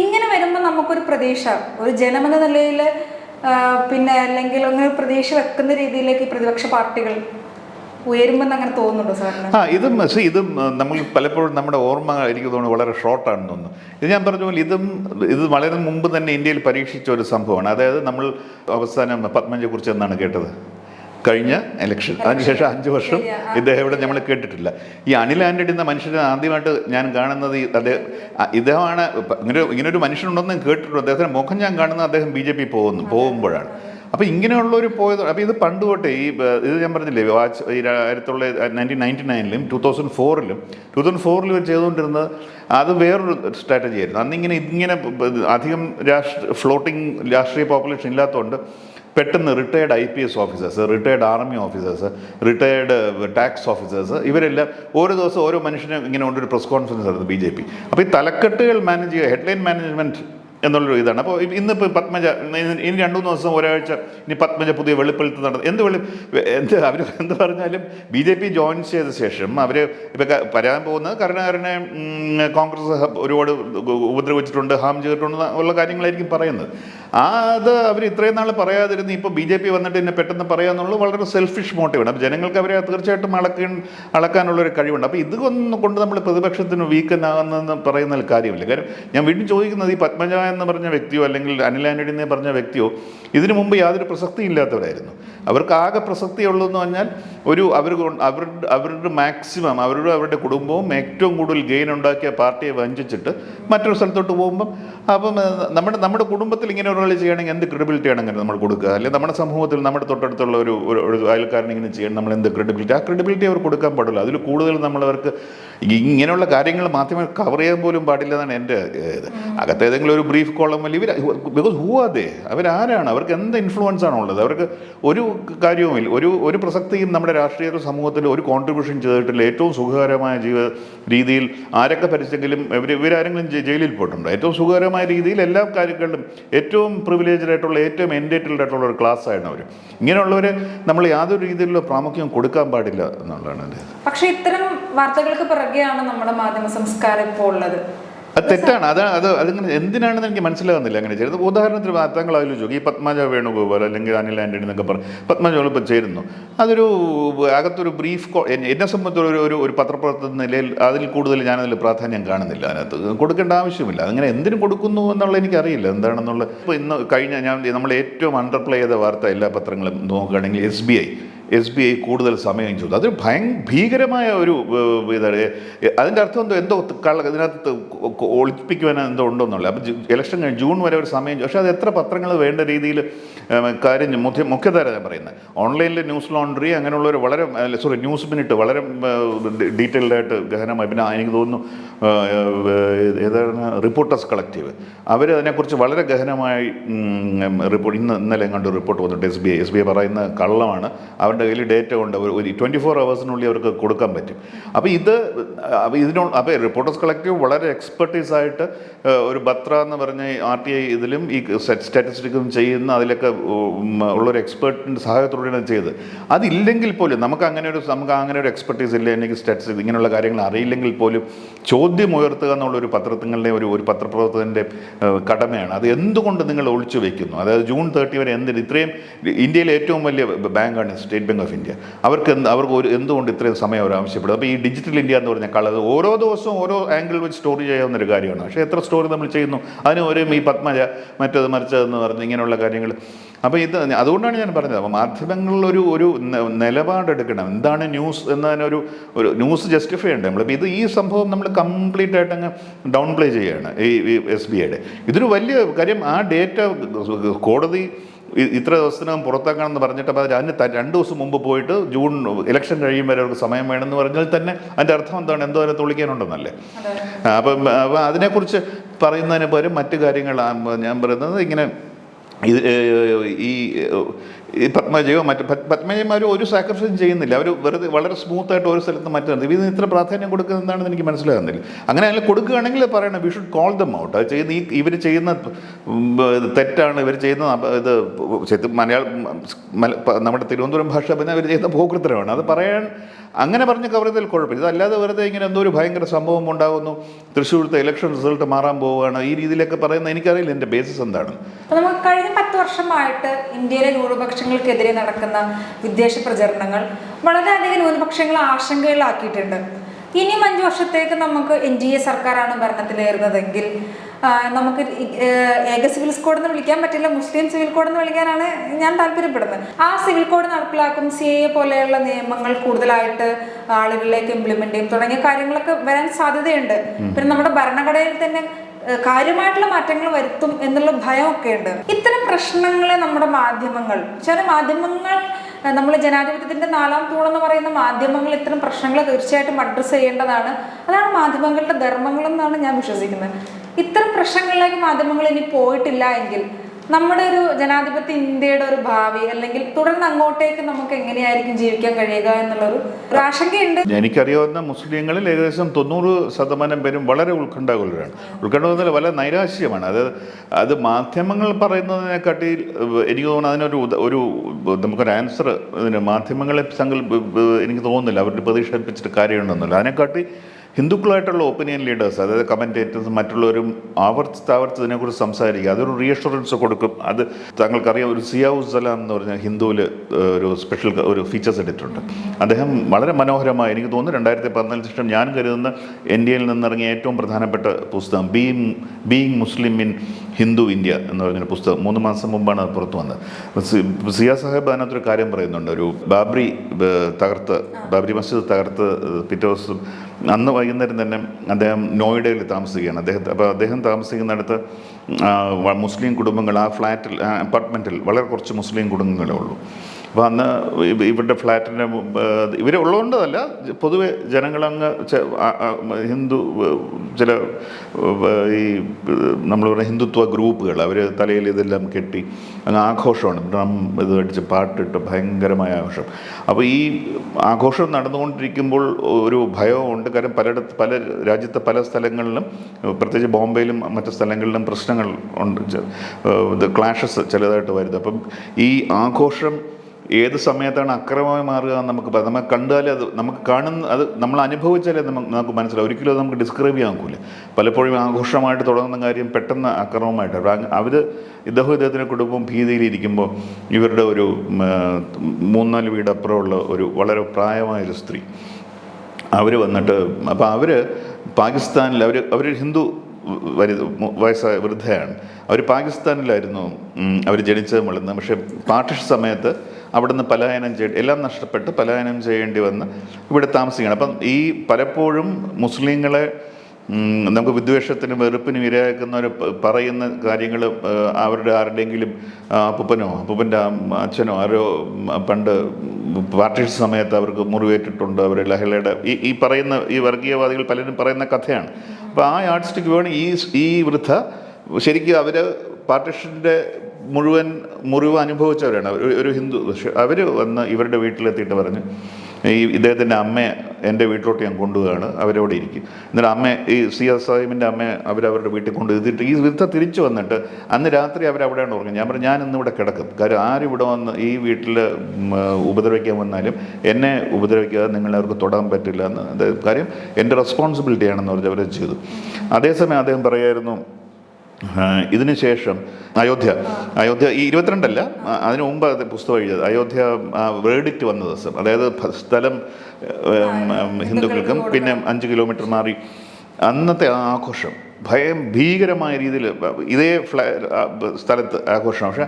ഇങ്ങനെ വരുമ്പോൾ നമുക്കൊരു പ്രതീക്ഷ ഒരു ജനമെന്ന നിലയിൽ പിന്നെ അല്ലെങ്കിൽ ഒന്ന് പ്രതീക്ഷ വെക്കുന്ന രീതിയിലേക്ക് പ്രതിപക്ഷ പാർട്ടികൾ ആ ഇതും see, ഇതും നമ്മൾ പലപ്പോഴും നമ്മുടെ ഓർമ്മ എനിക്ക് തോന്നുന്നു വളരെ ഷോർട്ടാണെന്ന് തോന്നുന്നു. ഇത് ഞാൻ പറഞ്ഞ പോലെ ഇതും ഇത് വളരെ മുമ്പ് തന്നെ ഇന്ത്യയിൽ പരീക്ഷിച്ച ഒരു സംഭവമാണ്. അതായത് നമ്മൾ അവസാനം പത്മജയെ കുറിച്ച് എന്നാണ് കേട്ടത്? കഴിഞ്ഞ ഇലക്ഷൻ അതിനുശേഷം അഞ്ച് വർഷം. ഇദ്ദേഹം ഇവിടെ നമ്മൾ കേട്ടിട്ടില്ല. ഈ അനിൽ ആന്റണി എന്ന മനുഷ്യനെ ആദ്യമായിട്ട് ഞാൻ കാണുന്നത് ഈ അദ്ദേഹം ഇദ്ദേഹമാണ് ഇങ്ങനെ ഇങ്ങനൊരു മനുഷ്യനുണ്ടെന്ന് കേട്ടിട്ടുണ്ട്. അദ്ദേഹത്തിന് മുഖം ഞാൻ കാണുന്നത് അദ്ദേഹം ബി ജെ പി പോകുന്നു പോകുമ്പോഴാണ്. അപ്പോൾ ഇങ്ങനെയുള്ളൊരു പോയത് അപ്പോൾ ഇത് പണ്ട് തൊട്ടേ ഈ ഇത് ഞാൻ പറഞ്ഞില്ലേ വാച്ച് ഈ ആയിരത്തി തൊള്ളായിരത്തി നയന്റീൻ നയന്റി നയനിലും ടൂ തൗസൻഡ് ഫോറിലും ടൂ തൗസൻഡ് ഫോറിൽ ഇവർ ചെയ്തുകൊണ്ടിരുന്നത് അത് വേറൊരു സ്ട്രാറ്റജി ആയിരുന്നു. അന്നിങ്ങനെ ഇങ്ങനെ ഇങ്ങനെ അധികം രാഷ്ട്ര ഫ്ലോട്ടിംഗ് രാഷ്ട്രീയ പോപ്പുലേഷൻ ഇല്ലാത്തതുകൊണ്ട് പെട്ടെന്ന് retired I P S officers retired army officers retired tax officers ഇവരെല്ലാം ഓരോ ദിവസം ഓരോ മനുഷ്യനും ഇങ്ങനെ കൊണ്ടൊരു പ്രസ് കോൺഫറൻസ് നടത്തും ബി ജെ പി അപ്പോൾ ഈ തലക്കെട്ടുകൾ മാനേജ് ചെയ്യുക ഹെഡ്ലൈൻ മാനേജ്മെന്റ് എന്നുള്ളൊരു ഇതാണ്. അപ്പോൾ ഇന്നിപ്പോൾ പത്മജ ഇനി- രണ്ടു മൂന്ന് ദിവസം ഒരാഴ്ച ഇനി പത്മജ പുതിയ വെളിപ്പെടുത്തി നടത്തും. എന്ത് വെളി എന്ത് അവർ (laughs) എന്ത് പറഞ്ഞാലും ബി ജെ പി ജോയിൻ ചെയ്ത ശേഷം അവർ ഇപ്പം പരാൻ പോകുന്നത് കരുണാകരനെ കോൺഗ്രസ് ഒരുപാട് ഉപദ്രവിച്ചിട്ടുണ്ട് ഹാം ചെയ്തിട്ടുണ്ട് ഉള്ള കാര്യങ്ങളായിരിക്കും പറയുന്നത്. ആ അത് അവർ ഇത്രയും നാൾ പറയാതിരുന്ന് ഇപ്പോൾ ബി ജെ പി വന്നിട്ട് എന്നെ പെട്ടെന്ന് പറയാമെന്നുള്ളത് വളരെ സെൽഫിഷ് മോട്ടീവാണ് അപ്പോൾ ജനങ്ങൾക്ക് അവരെ തീർച്ചയായിട്ടും അളക്ക അളക്കാനുള്ളൊരു കഴിവുണ്ട്. അപ്പോൾ ഇതൊന്നും കൊണ്ട് നമ്മൾ പ്രതിപക്ഷത്തിന് വീക്കനാകുന്നതെന്ന് പറയുന്നതിൽ കാര്യമില്ല. കാര്യം ഞാൻ വീണ്ടും ചോദിക്കുന്നത് ഈ പത്മജ എന്ന് പറഞ്ഞ വ്യക്തിയോ അല്ലെങ്കിൽ അനിൽ ആന്റണി എന്ന് പറഞ്ഞ വ്യക്തിയോ ഇതിനു മുമ്പ് യാതൊരു പ്രസക്തി ഇല്ലാത്തവരായിരുന്നു. അവർക്ക് ആകെ പ്രസക്തി ഉള്ളതെന്ന് പറഞ്ഞാൽ ഒരു അവർ അവരുടെ അവരുടെ മാക്സിമം അവരുടെ അവരുടെ കുടുംബവും ഏറ്റവും കൂടുതൽ ഗെയിൻ ഉണ്ടാക്കിയ പാർട്ടിയെ വഞ്ചിച്ചിട്ട് മറ്റൊരു സ്ഥലത്തോട്ട് പോകുമ്പം അപ്പം നമ്മുടെ നമ്മുടെ കുടുംബത്തിൽ ഇങ്ങനെ ഒരാൾ ചെയ്യണമെങ്കിൽ എന്ത് ക്രെഡിബിലിറ്റി ആണ് അങ്ങനെ നമ്മൾ കൊടുക്കുക? അല്ലെങ്കിൽ നമ്മുടെ സമൂഹത്തിൽ നമ്മുടെ തൊട്ടടുത്തുള്ള ഒരു ഒരു അയൽക്കാരൻ ഇങ്ങനെ ചെയ്യണം നമ്മൾ എന്ത് ക്രെഡിബിലിറ്റി ആ ക്രെഡിബിലിറ്റി അവർ കൊടുക്കാൻ പാടില്ല. അതിൽ കൂടുതൽ നമ്മളവർക്ക് ഇങ്ങനെയുള്ള കാര്യങ്ങൾ മാധ്യമങ്ങൾ കവർ ചെയ്യാൻ പോലും പാടില്ല എന്നാണ് എന്റെ ഇത്. അകത്ത് ഏതെങ്കിലും ഒരു ബ്രീഫ് കോളം അല്ലെങ്കിൽ ഇവർ ബിക്കോസ് ഹൂ അതെ അവരാരാണ്? അവർക്ക് എന്ത് ഇൻഫ്ലുവൻസ് ആണുള്ളത് അവർക്ക് ഒരു കാര്യവുമില്ല. ഒരു ഒരു പ്രസക്തിയും നമ്മുടെ രാഷ്ട്രീയ സമൂഹത്തിൽ ഒരു കോൺട്രിബ്യൂഷൻ ചെയ്തിട്ടില്ല. ഏറ്റവും സുഖകരമായ ജീവിത രീതിയിൽ ആരൊക്കെ ഭരിച്ചെങ്കിലും ഇവർ ഇവരാരെങ്കിലും ജയിലിൽ പോയിട്ടുണ്ട്. ഏറ്റവും സുഖകരമായ രീതിയിൽ എല്ലാ കാര്യങ്ങളിലും ഏറ്റവും പ്രിവിലേജ്ഡ് ആയിട്ടുള്ള ഏറ്റവും എൻഡേറ്റഡ് ആയിട്ടുള്ള ഒരു ക്ലാസ് ആയിരുന്നു അവർ ഇങ്ങനെയുള്ളവരെ നമ്മൾ യാതൊരു രീതിയിലുള്ള പ്രാമുഖ്യം കൊടുക്കാൻ പാടില്ല എന്നുള്ളതാണ്. പക്ഷെ ഇത്തരം വാർത്തകൾക്ക് പിറകെയാണ് നമ്മുടെ മാധ്യമ സംസ്കാരം ഇപ്പോൾ ഉള്ളത്. അത് തെറ്റാണ്. അത് അത് അതിങ്ങനെ എന്തിനാണെന്ന് എനിക്ക് മനസ്സിലാകുന്നില്ല അങ്ങനെ ചെയ്തത്. ഉദാഹരണത്തിന് താങ്കൾ ആലോചിച്ചു ഈ പത്മജ വേണുഗോപാൽ അല്ലെങ്കിൽ അനിൽ ആന്റണി എന്നൊക്കെ പറഞ്ഞു പത്മജ ഇപ്പോൾ ചേരുന്നു. അതൊരു അകത്തൊരു ബ്രീഫ് എന്നെ സംബന്ധിച്ചുള്ള സംബന്ധിച്ച് ഒരു ഒരു ഒരു പത്രപ്രവർത്തന നിലയിൽ അതിൽ കൂടുതൽ ഞാനതിൽ പ്രാധാന്യം കാണുന്നില്ല അതിനകത്ത്. കൊടുക്കേണ്ട ആവശ്യമില്ല. അങ്ങനെ എന്തിനും കൊടുക്കുന്നു എന്നുള്ള എനിക്കറിയില്ല. എന്താണെന്നുള്ള ഇപ്പോൾ ഇന്ന് കഴിഞ്ഞ ഞാൻ നമ്മൾ ഏറ്റവും അണ്ടർപ്ലേ ചെയ്ത വാർത്ത എല്ലാ പത്രങ്ങളും നോക്കുകയാണെങ്കിൽ S B I. S B I കൂടുതൽ സമയം ചോദിച്ചു അതൊരു ഭയ ഭീകരമായ ഒരു ഇതാണ് അതിന്റെ അർത്ഥം എന്തോ എന്തോ കള്ള ഇതിനകത്ത് ഒളിപ്പിക്കുവാൻ എന്തോ ഉണ്ടോന്നുള്ളത്. അപ്പം ഇലക്ഷൻ കഴിഞ്ഞ് ജൂൺ വരെ ഒരു സമയം പക്ഷേ അത് എത്ര പത്രങ്ങൾ വേണ്ട രീതിയിൽ കാര്യം മുഖ്യ മുഖ്യധാര ഞാൻ പറയുന്നത്. ഓൺലൈനിൽ ന്യൂസ് ലോണ്ടറി അങ്ങനെയുള്ളൊരു വളരെ സോറി ന്യൂസ് മിനിറ്റ് വളരെ ഡീറ്റെയിൽഡായിട്ട് ഗഹനമായി. പിന്നെ എനിക്ക് തോന്നുന്നു ഏതാണ് റിപ്പോർട്ടേഴ്സ് കളക്റ്റീവ്. അവർ അതിനെക്കുറിച്ച് വളരെ ഗഹനമായി റിപ്പോർട്ട് ഇന്ന് ഇന്നലെ എങ്ങാണ്ട് റിപ്പോർട്ട് വന്നിട്ട് S B I S B I പറയുന്ന കള്ളമാണ്. അവരുടെ കയ്യിൽ ഡേറ്റ അവർ ഒരു ട്വന്റി ഫോർ അവേഴ്സിനുള്ളിൽ അവർക്ക് കൊടുക്കാൻ പറ്റും. അപ്പോൾ ഇത് ഇതിനോ അപ്പോൾ റിപ്പോർട്ടേഴ്സ് കളക്റ്റീവ് വളരെ എക്സ്പെർട്ടീസായിട്ട് ഒരു ബത്ര എന്ന് പറഞ്ഞ ആർ ടി ഐ ഇതിലും ഈ സ്റ്റാറ്റിസ്റ്റിക്സും ചെയ്യുന്ന അതിലൊക്കെ ഉള്ളൊരു എക്സ്പേർട്ടിന്റെ സഹായത്തോടെയാണ് ചെയ്ത് അതില്ലെങ്കിൽ പോലും നമുക്ക് അങ്ങനെ ഒരു നമുക്ക് അങ്ങനെ ഒരു എക്സ്പെർട്ടീസ് ഇല്ല. എനിക്ക് സ്റ്റാറ്റിസ്റ്റിക്സ് ഇങ്ങനെയുള്ള കാര്യങ്ങൾ അറിയില്ലെങ്കിൽ പോലും ചോദ്യം ഉയർത്തുക എന്നുള്ളൊരു പത്രത്തിങ്ങളുടെ ഒരു ഒരു പത്രപ്രവർത്തകന്റെ കടമയാണ്. അത് എന്തുകൊണ്ട് നിങ്ങൾ ഒളിച്ചു വെക്കുന്നു? അതായത് ജൂൺ തേർട്ടി വരെ എന്തിന്? ഇത്രയും ഇന്ത്യയിലെ ഏറ്റവും വലിയ ബാങ്കാണ് സ്റ്റേറ്റ് ബാങ്ക് ഓഫ് ഇന്ത്യ അവർക്ക് എന്ത് അവർക്ക് ഒരു എന്തുകൊണ്ട് ഇത്രയും സമയം അവർ ആവശ്യപ്പെടും? അപ്പോൾ ഈ ഡിജിറ്റൽ ഇന്ത്യ എന്ന് പറഞ്ഞ കളർ ഓരോ ദിവസവും ഓരോ ആംഗിൾ വെച്ച് സ്റ്റോറി ചെയ്യാവുന്ന ഒരു കാര്യമാണ്. പക്ഷേ എത്ര സ്റ്റോറി നമ്മൾ ചെയ്യുന്നു? അതിന് ഓരോ ഈ പത്മജ മറ്റത് മറിച്ചതെന്ന് പറഞ്ഞ് ഇങ്ങനെയുള്ള കാര്യങ്ങൾ. അപ്പോൾ ഇത് അതുകൊണ്ടാണ് ഞാൻ പറഞ്ഞത്. അപ്പോൾ മാധ്യമങ്ങളിലൊരു ഒരു നിലപാടെടുക്കണം എന്താണ് ന്യൂസ് എന്നതിനൊരു ഒരു ന്യൂസ് ജസ്റ്റിഫൈ ഉണ്ട് നമ്മളിപ്പോൾ ഇത് ഈ സംഭവം നമ്മൾ കംപ്ലീറ്റ് ആയിട്ട് അങ്ങ് ഡൗൺ പ്ലേ ചെയ്യുകയാണ് ഈ എസ് ബി ഐയുടെ ഇതൊരു വലിയ കാര്യം ആ ഡേറ്റ കോടതി ഇത്ര ദിവസത്തിനകം പുറത്താക്കണമെന്ന് പറഞ്ഞിട്ട് അപ്പോൾ അതിന് രണ്ട് ദിവസം മുമ്പ് പോയിട്ട് ജൂൺ ഇലക്ഷൻ കഴിയും വരെ അവർക്ക് സമയം വേണമെന്ന് പറഞ്ഞാൽ തന്നെ അതിന്റെ അർത്ഥം എന്താണ്? എന്തോ അതിനെ തുളിക്കാനുണ്ടെന്നല്ലേ അപ്പം അപ്പം അതിനെക്കുറിച്ച് പറയുന്നതിന് പകരം മറ്റു കാര്യങ്ങൾ ഞാൻ പറയുന്നത് ഇങ്ങനെ ഈ ഈ പത്മജയോ മറ്റ് പത്- പത്മജയന്മാരും ഒരു സാക്രിഫൈസും ചെയ്യുന്നില്ല. അവർ വെറുതെ വളരെ സ്മൂത്തായിട്ട് ഒരു സ്ഥലത്ത് മാറ്റുന്നത് ഇതിന് ഇത്ര പ്രാധാന്യം കൊടുക്കുന്നത് എന്താണെന്ന് എനിക്ക് മനസ്സിലാകുന്നില്ല. അങ്ങനെ അതിൽ കൊടുക്കുകയാണെങ്കിൽ പറയണം we should call them out അത് ചെയ്യുന്ന ഈ ഇവർ ചെയ്യുന്ന തെറ്റാണ്. ഇവർ ചെയ്യുന്ന ഇത് മലയാള മലയാളം മല- നമ്മുടെ തിരുവനന്തപുരം ഭാഷ പിന്നെ അവർ ചെയ്യുന്ന ഭൂകൃത്രമാണ് അത് പറയാൻ അങ്ങനെ പറഞ്ഞ് കവർ ചെയ്താൽ കുഴപ്പമില്ല. ഇതല്ലാതെ വെറുതെ ഇങ്ങനെ എന്തോ ഒരു ഭയങ്കര സംഭവം ഉണ്ടാകുന്നു. തൃശ്ശൂരത്തെ ഇലക്ഷൻ റിസൾട്ട് മാറാൻ പോവുകയാണ്. ഈ രീതിയിലൊക്കെ പറയുന്ന എനിക്കറിയില്ല. എന്റെ ബേസിസ് എന്താണ്? നമുക്ക് കഴിഞ്ഞ പത്ത് വർഷമായിട്ട് ഇന്ത്യയിലെ ന്യൂനപക്ഷങ്ങൾക്കെതിരെ നടക്കുന്ന വിദ്വേഷ പ്രചരണങ്ങൾ വളരെയധികം ന്യൂനപക്ഷങ്ങളെ ആശങ്കയിലാക്കിയിട്ടുണ്ട് ഇനിയും അഞ്ച് വർഷത്തേക്ക് നമുക്ക് എൻ ഡി എ സർക്കാരാണ് ഭരണത്തിലേറുന്നതെങ്കിൽ നമുക്ക് ഏക സിവിൽ കോഡ് എന്ന് വിളിക്കാൻ പറ്റില്ല മുസ്ലിം സിവിൽ കോഡ് എന്ന് വിളിക്കാനാണ് ഞാൻ താല്പര്യപ്പെടുന്നത്. ആ സിവിൽ കോഡ് നടപ്പിലാക്കും സി എ പോലെയുള്ള നിയമങ്ങൾ കൂടുതലായിട്ട് ആളുകളിലേക്ക് ഇംപ്ലിമെന്റ് ചെയ്യും. തുടങ്ങിയ കാര്യങ്ങളൊക്കെ വരാൻ സാധ്യതയുണ്ട്. പിന്നെ നമ്മുടെ ഭരണഘടനയിൽ തന്നെ കാര്യമായിട്ടുള്ള മാറ്റങ്ങൾ വരുത്തും എന്നുള്ള ഭയമൊക്കെ ഉണ്ട് ഇത്തരം പ്രശ്നങ്ങളെ നമ്മുടെ മാധ്യമങ്ങൾ ചില മാധ്യമങ്ങൾ നമ്മൾ ജനാധിപത്യത്തിന്റെ നാലാം തൂണെന്ന് പറയുന്ന മാധ്യമങ്ങൾ ഇത്തരം പ്രശ്നങ്ങൾ തീർച്ചയായിട്ടും അഡ്രസ്സ് ചെയ്യേണ്ടതാണ്. അതാണ് മാധ്യമങ്ങളുടെ ധർമ്മങ്ങൾ എന്നാണ് ഞാൻ വിശ്വസിക്കുന്നത്. ഇത്തരം പ്രശ്നങ്ങളിലേക്ക് മാധ്യമങ്ങൾ ഇനി പോയിട്ടില്ല എങ്കിൽ നമ്മുടെ ഒരു ജനാധിപത്യ ഇന്ത്യയുടെ ഒരു ഭാവി അല്ലെങ്കിൽ തുടർന്ന് അങ്ങോട്ടേക്ക് നമുക്ക് എങ്ങനെയായിരിക്കും ജീവിക്കാൻ കഴിയുക എന്നുള്ളൊരു ഒരു ആശങ്കയുണ്ട്. എനിക്കറിയാവുന്ന മുസ്ലിങ്ങളിൽ ഏകദേശം തൊണ്ണൂറ് ശതമാനം പേരും വളരെ ഉത്കണ്ഠാകുലരാണ്. ഉത്കണ്ഠ വളരെ നൈരാശ്യമാണ്. അത് അത് മാധ്യമങ്ങൾ പറയുന്നതിനെക്കാട്ടി എനിക്ക് തോന്നുന്നു അതിനൊരു ഒരു നമുക്കൊരു ആൻസർ ഇതിന് മാധ്യമങ്ങളെ സങ്കല്പ എനിക്ക് തോന്നുന്നില്ല. അവരുടെ പ്രതീക്ഷ കാര്യമുണ്ടെന്നില്ല. അതിനെക്കാട്ടി ഹിന്ദുക്കളായിട്ടുള്ള ഒപ്പീനിയൻ ലീഡേഴ്സ് അതായത് കമന്റേറ്റേഴ്സ് മറ്റുള്ളവരും ആവർത്തിച്ച് ആവർത്തിച്ച് ഇതിനെക്കുറിച്ച് സംസാരിക്കുക. അതൊരു റീഅഷുറൻസ് കൊടുക്കും. അത് താങ്കൾക്കറിയാം ഒരു സിയാവു സലാം എന്ന് പറഞ്ഞ ഹിന്ദുവിൽ ഒരു സ്പെഷ്യൽ ഒരു ഫീച്ചേഴ്സ് ഇട്ടിട്ടുണ്ട്. അദ്ദേഹം വളരെ മനോഹരമായി എനിക്ക് തോന്നുന്നു രണ്ടായിരത്തി പതിനാലിന് ശേഷം ഞാൻ കരുതുന്ന ഇന്ത്യയിൽ നിന്നിറങ്ങിയ ഏറ്റവും പ്രധാനപ്പെട്ട പുസ്തകം being being Muslim in Hindu India എന്ന് പറഞ്ഞൊരു പുസ്തകം. മൂന്ന് മാസം മുമ്പാണ് അത് പുറത്തു വന്നത്. സിയാ സാഹേബ് അതിനകത്തൊരു കാര്യം പറയുന്നുണ്ട്. ഒരു ബാബ്രി തകർത്ത് ബാബ്രി മസ്ജിദ് തകർത്ത് പിറ്റേ ദിവസം അന്ന് വൈകുന്നേരം തന്നെ അദ്ദേഹം നോയിഡയിൽ താമസിക്കുകയാണ്. അദ്ദേഹത്തെ അപ്പോൾ അദ്ദേഹം താമസിക്കുന്നിടത്ത് മുസ്ലിം കുടുംബങ്ങൾ ആ ഫ്ലാറ്റിൽ അപ്പാർട്ട്മെന്റിൽ വളരെ കുറച്ച് മുസ്ലിം കുടുംബങ്ങളേ ഉള്ളൂ. ഇവ- ഇവരുടെ ഫ്ലാറ്റിന്റെ ഇവരെ ഉള്ളതുകൊണ്ടതല്ല പൊതുവെ ജനങ്ങളങ്ങ് ഹിന്ദു ചില ഈ നമ്മൾ പറയുന്ന ഹിന്ദുത്വ ഗ്രൂപ്പുകൾ അവർ തലയിൽ ഇതെല്ലാം കെട്ടി അങ്ങ് ആഘോഷമാണ്. ഡ്രം ഇത് അടിച്ച് പാട്ടിട്ട് ഭയങ്കരമായ ആഘോഷം. അപ്പോൾ ഈ ആഘോഷം നടന്നുകൊണ്ടിരിക്കുമ്പോൾ ഒരു ഭയമുണ്ട് കാരണം പലയിടത്ത് പല രാജ്യത്തെ പല സ്ഥലങ്ങളിലും പ്രത്യേകിച്ച് ബോംബെയിലും മറ്റു സ്ഥലങ്ങളിലും പ്രശ്നങ്ങൾ ഉണ്ട്. ഇത് ക്ലാഷസ് ചിലതായിട്ട് വരുന്നത്. അപ്പം ഈ ആഘോഷം ഏത് സമയത്താണ് അക്രമമായി മാറുക എന്ന് നമുക്ക് നമ്മൾ കണ്ടാലേ അത് നമുക്ക് കാണുന്ന അത് നമ്മൾ അനുഭവിച്ചാലേ നമുക്ക് നമുക്ക് മനസ്സിലാവും. ഒരിക്കലും അത് നമുക്ക് ഡിസ്ക്രൈബ് ചെയ്യാൻ നോക്കില്ല പലപ്പോഴും ആഘോഷമായിട്ട് തുടങ്ങുന്ന കാര്യം പെട്ടെന്ന് അക്രമമായിട്ട്. അവർ ഇദ്ദേഹം ഇദ്ദേഹത്തിന്റെ കുടുംബം ഭീതിയിലിരിക്കുമ്പോൾ ഇവരുടെ ഒരു മൂന്നാൽ വീടപ്പുറമുള്ള ഒരു വളരെ പ്രായമായൊരു സ്ത്രീ. അവർ വന്നിട്ട് അപ്പോൾ അവർ പാകിസ്ഥാനിൽ അവർ അവർ ഹിന്ദു വരി വയസ്സായ വൃദ്ധയാണ്. അവർ പാകിസ്ഥാനിലായിരുന്നു അവർ ജനിച്ചത് വളർന്നത് പക്ഷേ പാർട്ടിഷ് സമയത്ത് അവിടുന്ന് പലായനം ചെയ്യേണ്ടി എല്ലാം നഷ്ടപ്പെട്ട് പലായനം ചെയ്യേണ്ടി വന്ന് ഇവിടെ താമസിക്കണം അപ്പം ഈ പലപ്പോഴും മുസ്ലിങ്ങളെ നമുക്ക് വിദ്വേഷത്തിനും വെറുപ്പിനും ഇരയാക്കുന്നവർ പറയുന്ന കാര്യങ്ങൾ അവരുടെ ആരുടെയെങ്കിലും അപ്പൂപ്പനോ അപ്പൂപ്പന്റെ അച്ഛനോ ആരോ പണ്ട് പാർട്ടി സമയത്ത് അവർക്ക് മുറിവേറ്റിട്ടുണ്ട് അവർ ലഹളയുടെ ഈ ഈ പറയുന്ന ഈ വർഗീയവാദികൾ പലരും പറയുന്ന കഥയാണ്. അപ്പോൾ ആ ആർട്ടിസ്റ്റിക്ക് വേണം ഈ ഈ വൃദ്ധ ശരിക്കും അവർ പാർട്ടീഷന്റെ മുഴുവൻ മുറിവ് അനുഭവിച്ചവരാണ്. ഒരു- ഒരു ഹിന്ദു. പക്ഷെ അവർ വന്ന് ഇവരുടെ വീട്ടിലെത്തിയിട്ട് പറഞ്ഞു ഈ ഇദ്ദേഹത്തിന്റെ അമ്മയെ എന്റെ വീട്ടിലോട്ട് ഞാൻ കൊണ്ടുപോവുകയാണ് അവരവിടെ ഇരിക്കും. എന്നിട്ട് അമ്മ ഈ സി എസ് സാഹിബിന്റെ അമ്മയെ അവരവരുടെ വീട്ടിൽ കൊണ്ട് എത്തിയിട്ട് ഈ വൃദ്ധ തിരിച്ചു വന്നിട്ട് അന്ന് രാത്രി അവരവിടെയാണ് ഉറങ്ങും ഞാൻ പറഞ്ഞു ഞാൻ ഇന്ന് ഇവിടെ കിടക്കും. കാര്യം ആരും ഇവിടെ വന്ന് ഈ വീട്ടിൽ ഉപദ്രവിക്കാൻ വന്നാലും എന്നെ ഉപദ്രവിക്കാതെ നിങ്ങളവർക്ക് തൊടാൻ പറ്റില്ല എന്ന്. കാര്യം എന്റെ റെസ്പോൺസിബിലിറ്റിയാണെന്ന് പറഞ്ഞ് അവരത് ചെയ്തു. അതേസമയം അദ്ദേഹം പറയായിരുന്നു ആ, ഇതിന് ശേഷം അയോധ്യ അയോധ്യ ഈ ഇരുപത്തിരണ്ടല്ല അതിനു മുമ്പ് അത് പുസ്തകം എഴുതിയത്. അയോധ്യ വേർഡിറ്റ് വന്ന ദിവസം അതായത് സ്ഥലം ഹിന്ദുക്കൾക്കും പിന്നെ അഞ്ച് കിലോമീറ്റർ മാറി. അന്നത്തെ ആഘോഷം ഭയം ഭീകരമായ രീതിയിൽ ഇതേ ഫ്ലാ സ്ഥലത്ത് ആഘോഷം പക്ഷേ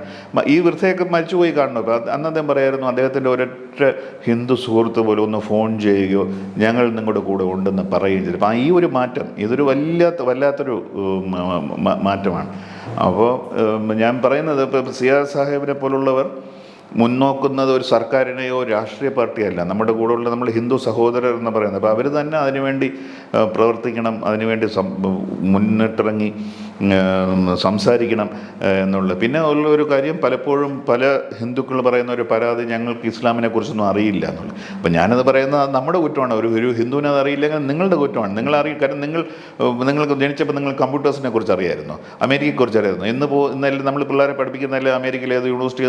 ഈ വൃദ്ധയൊക്കെ മരിച്ചുപോയി കാണുന്നു അപ്പോൾ അന്ന് അദ്ദേഹം പറയായിരുന്നു അദ്ദേഹത്തിന്റെ ഒരൊറ്റ ഹിന്ദു സുഹൃത്ത് പോലും ഒന്ന് ഫോൺ ചെയ്യുകയോ ഞങ്ങൾ നിങ്ങളുടെ കൂടെ ഉണ്ടെന്ന് പറയുകയും ചെയ്തു. അപ്പോൾ ഈ ഒരു മാറ്റം ഇതൊരു വല്ലാത്ത വല്ലാത്തൊരു മാറ്റമാണ്. അപ്പോൾ ഞാൻ പറയുന്നത് ഇപ്പോൾ സിയാ സാഹേബിനെ പോലുള്ളവർ മുന്നോക്കുന്നത് ഒരു സർക്കാരിനെയോ രാഷ്ട്രീയ പാർട്ടിയല്ല. നമ്മുടെ കൂടെയുള്ള നമ്മൾ ഹിന്ദു സഹോദരർ എന്ന് പറയുന്നത്. അപ്പോൾ അവർ തന്നെ അതിനുവേണ്ടി പ്രവർത്തിക്കണം. അതിനുവേണ്ടി മുന്നിട്ടിറങ്ങി സംസാരിക്കണം എന്നുള്ളത്. പിന്നെ ഉള്ള ഒരു കാര്യം പലപ്പോഴും പല ഹിന്ദുക്കൾ പറയുന്ന ഒരു പരാതി ഞങ്ങൾക്ക് ഇസ്ലാമിനെ കുറിച്ചൊന്നും അറിയില്ല എന്നുള്ളത്. അപ്പം ഞാനത് പറയുന്നത് നമ്മുടെ കുറ്റമാണ്. ഒരു ഒരു ഹിന്ദുവിനെ അത് അറിയില്ലെങ്കിൽ നിങ്ങളുടെ കുറ്റമാണ്. നിങ്ങൾ അറിയും കാരണം നിങ്ങൾ നിങ്ങൾക്ക് ജനിച്ചപ്പോൾ നിങ്ങൾ കമ്പ്യൂട്ടേഴ്സിനെ കുറിച്ച് അറിയായിരുന്നു. അമേരിക്കയെ കുറിച്ച് അറിയായിരുന്നു. ഇന്ന് പോ ഇന്നല്ല നമ്മൾ പിള്ളേരെ പഠിപ്പിക്കുന്നതല്ല അമേരിക്കയിൽ ഏത് യൂണിവേഴ്സിറ്റി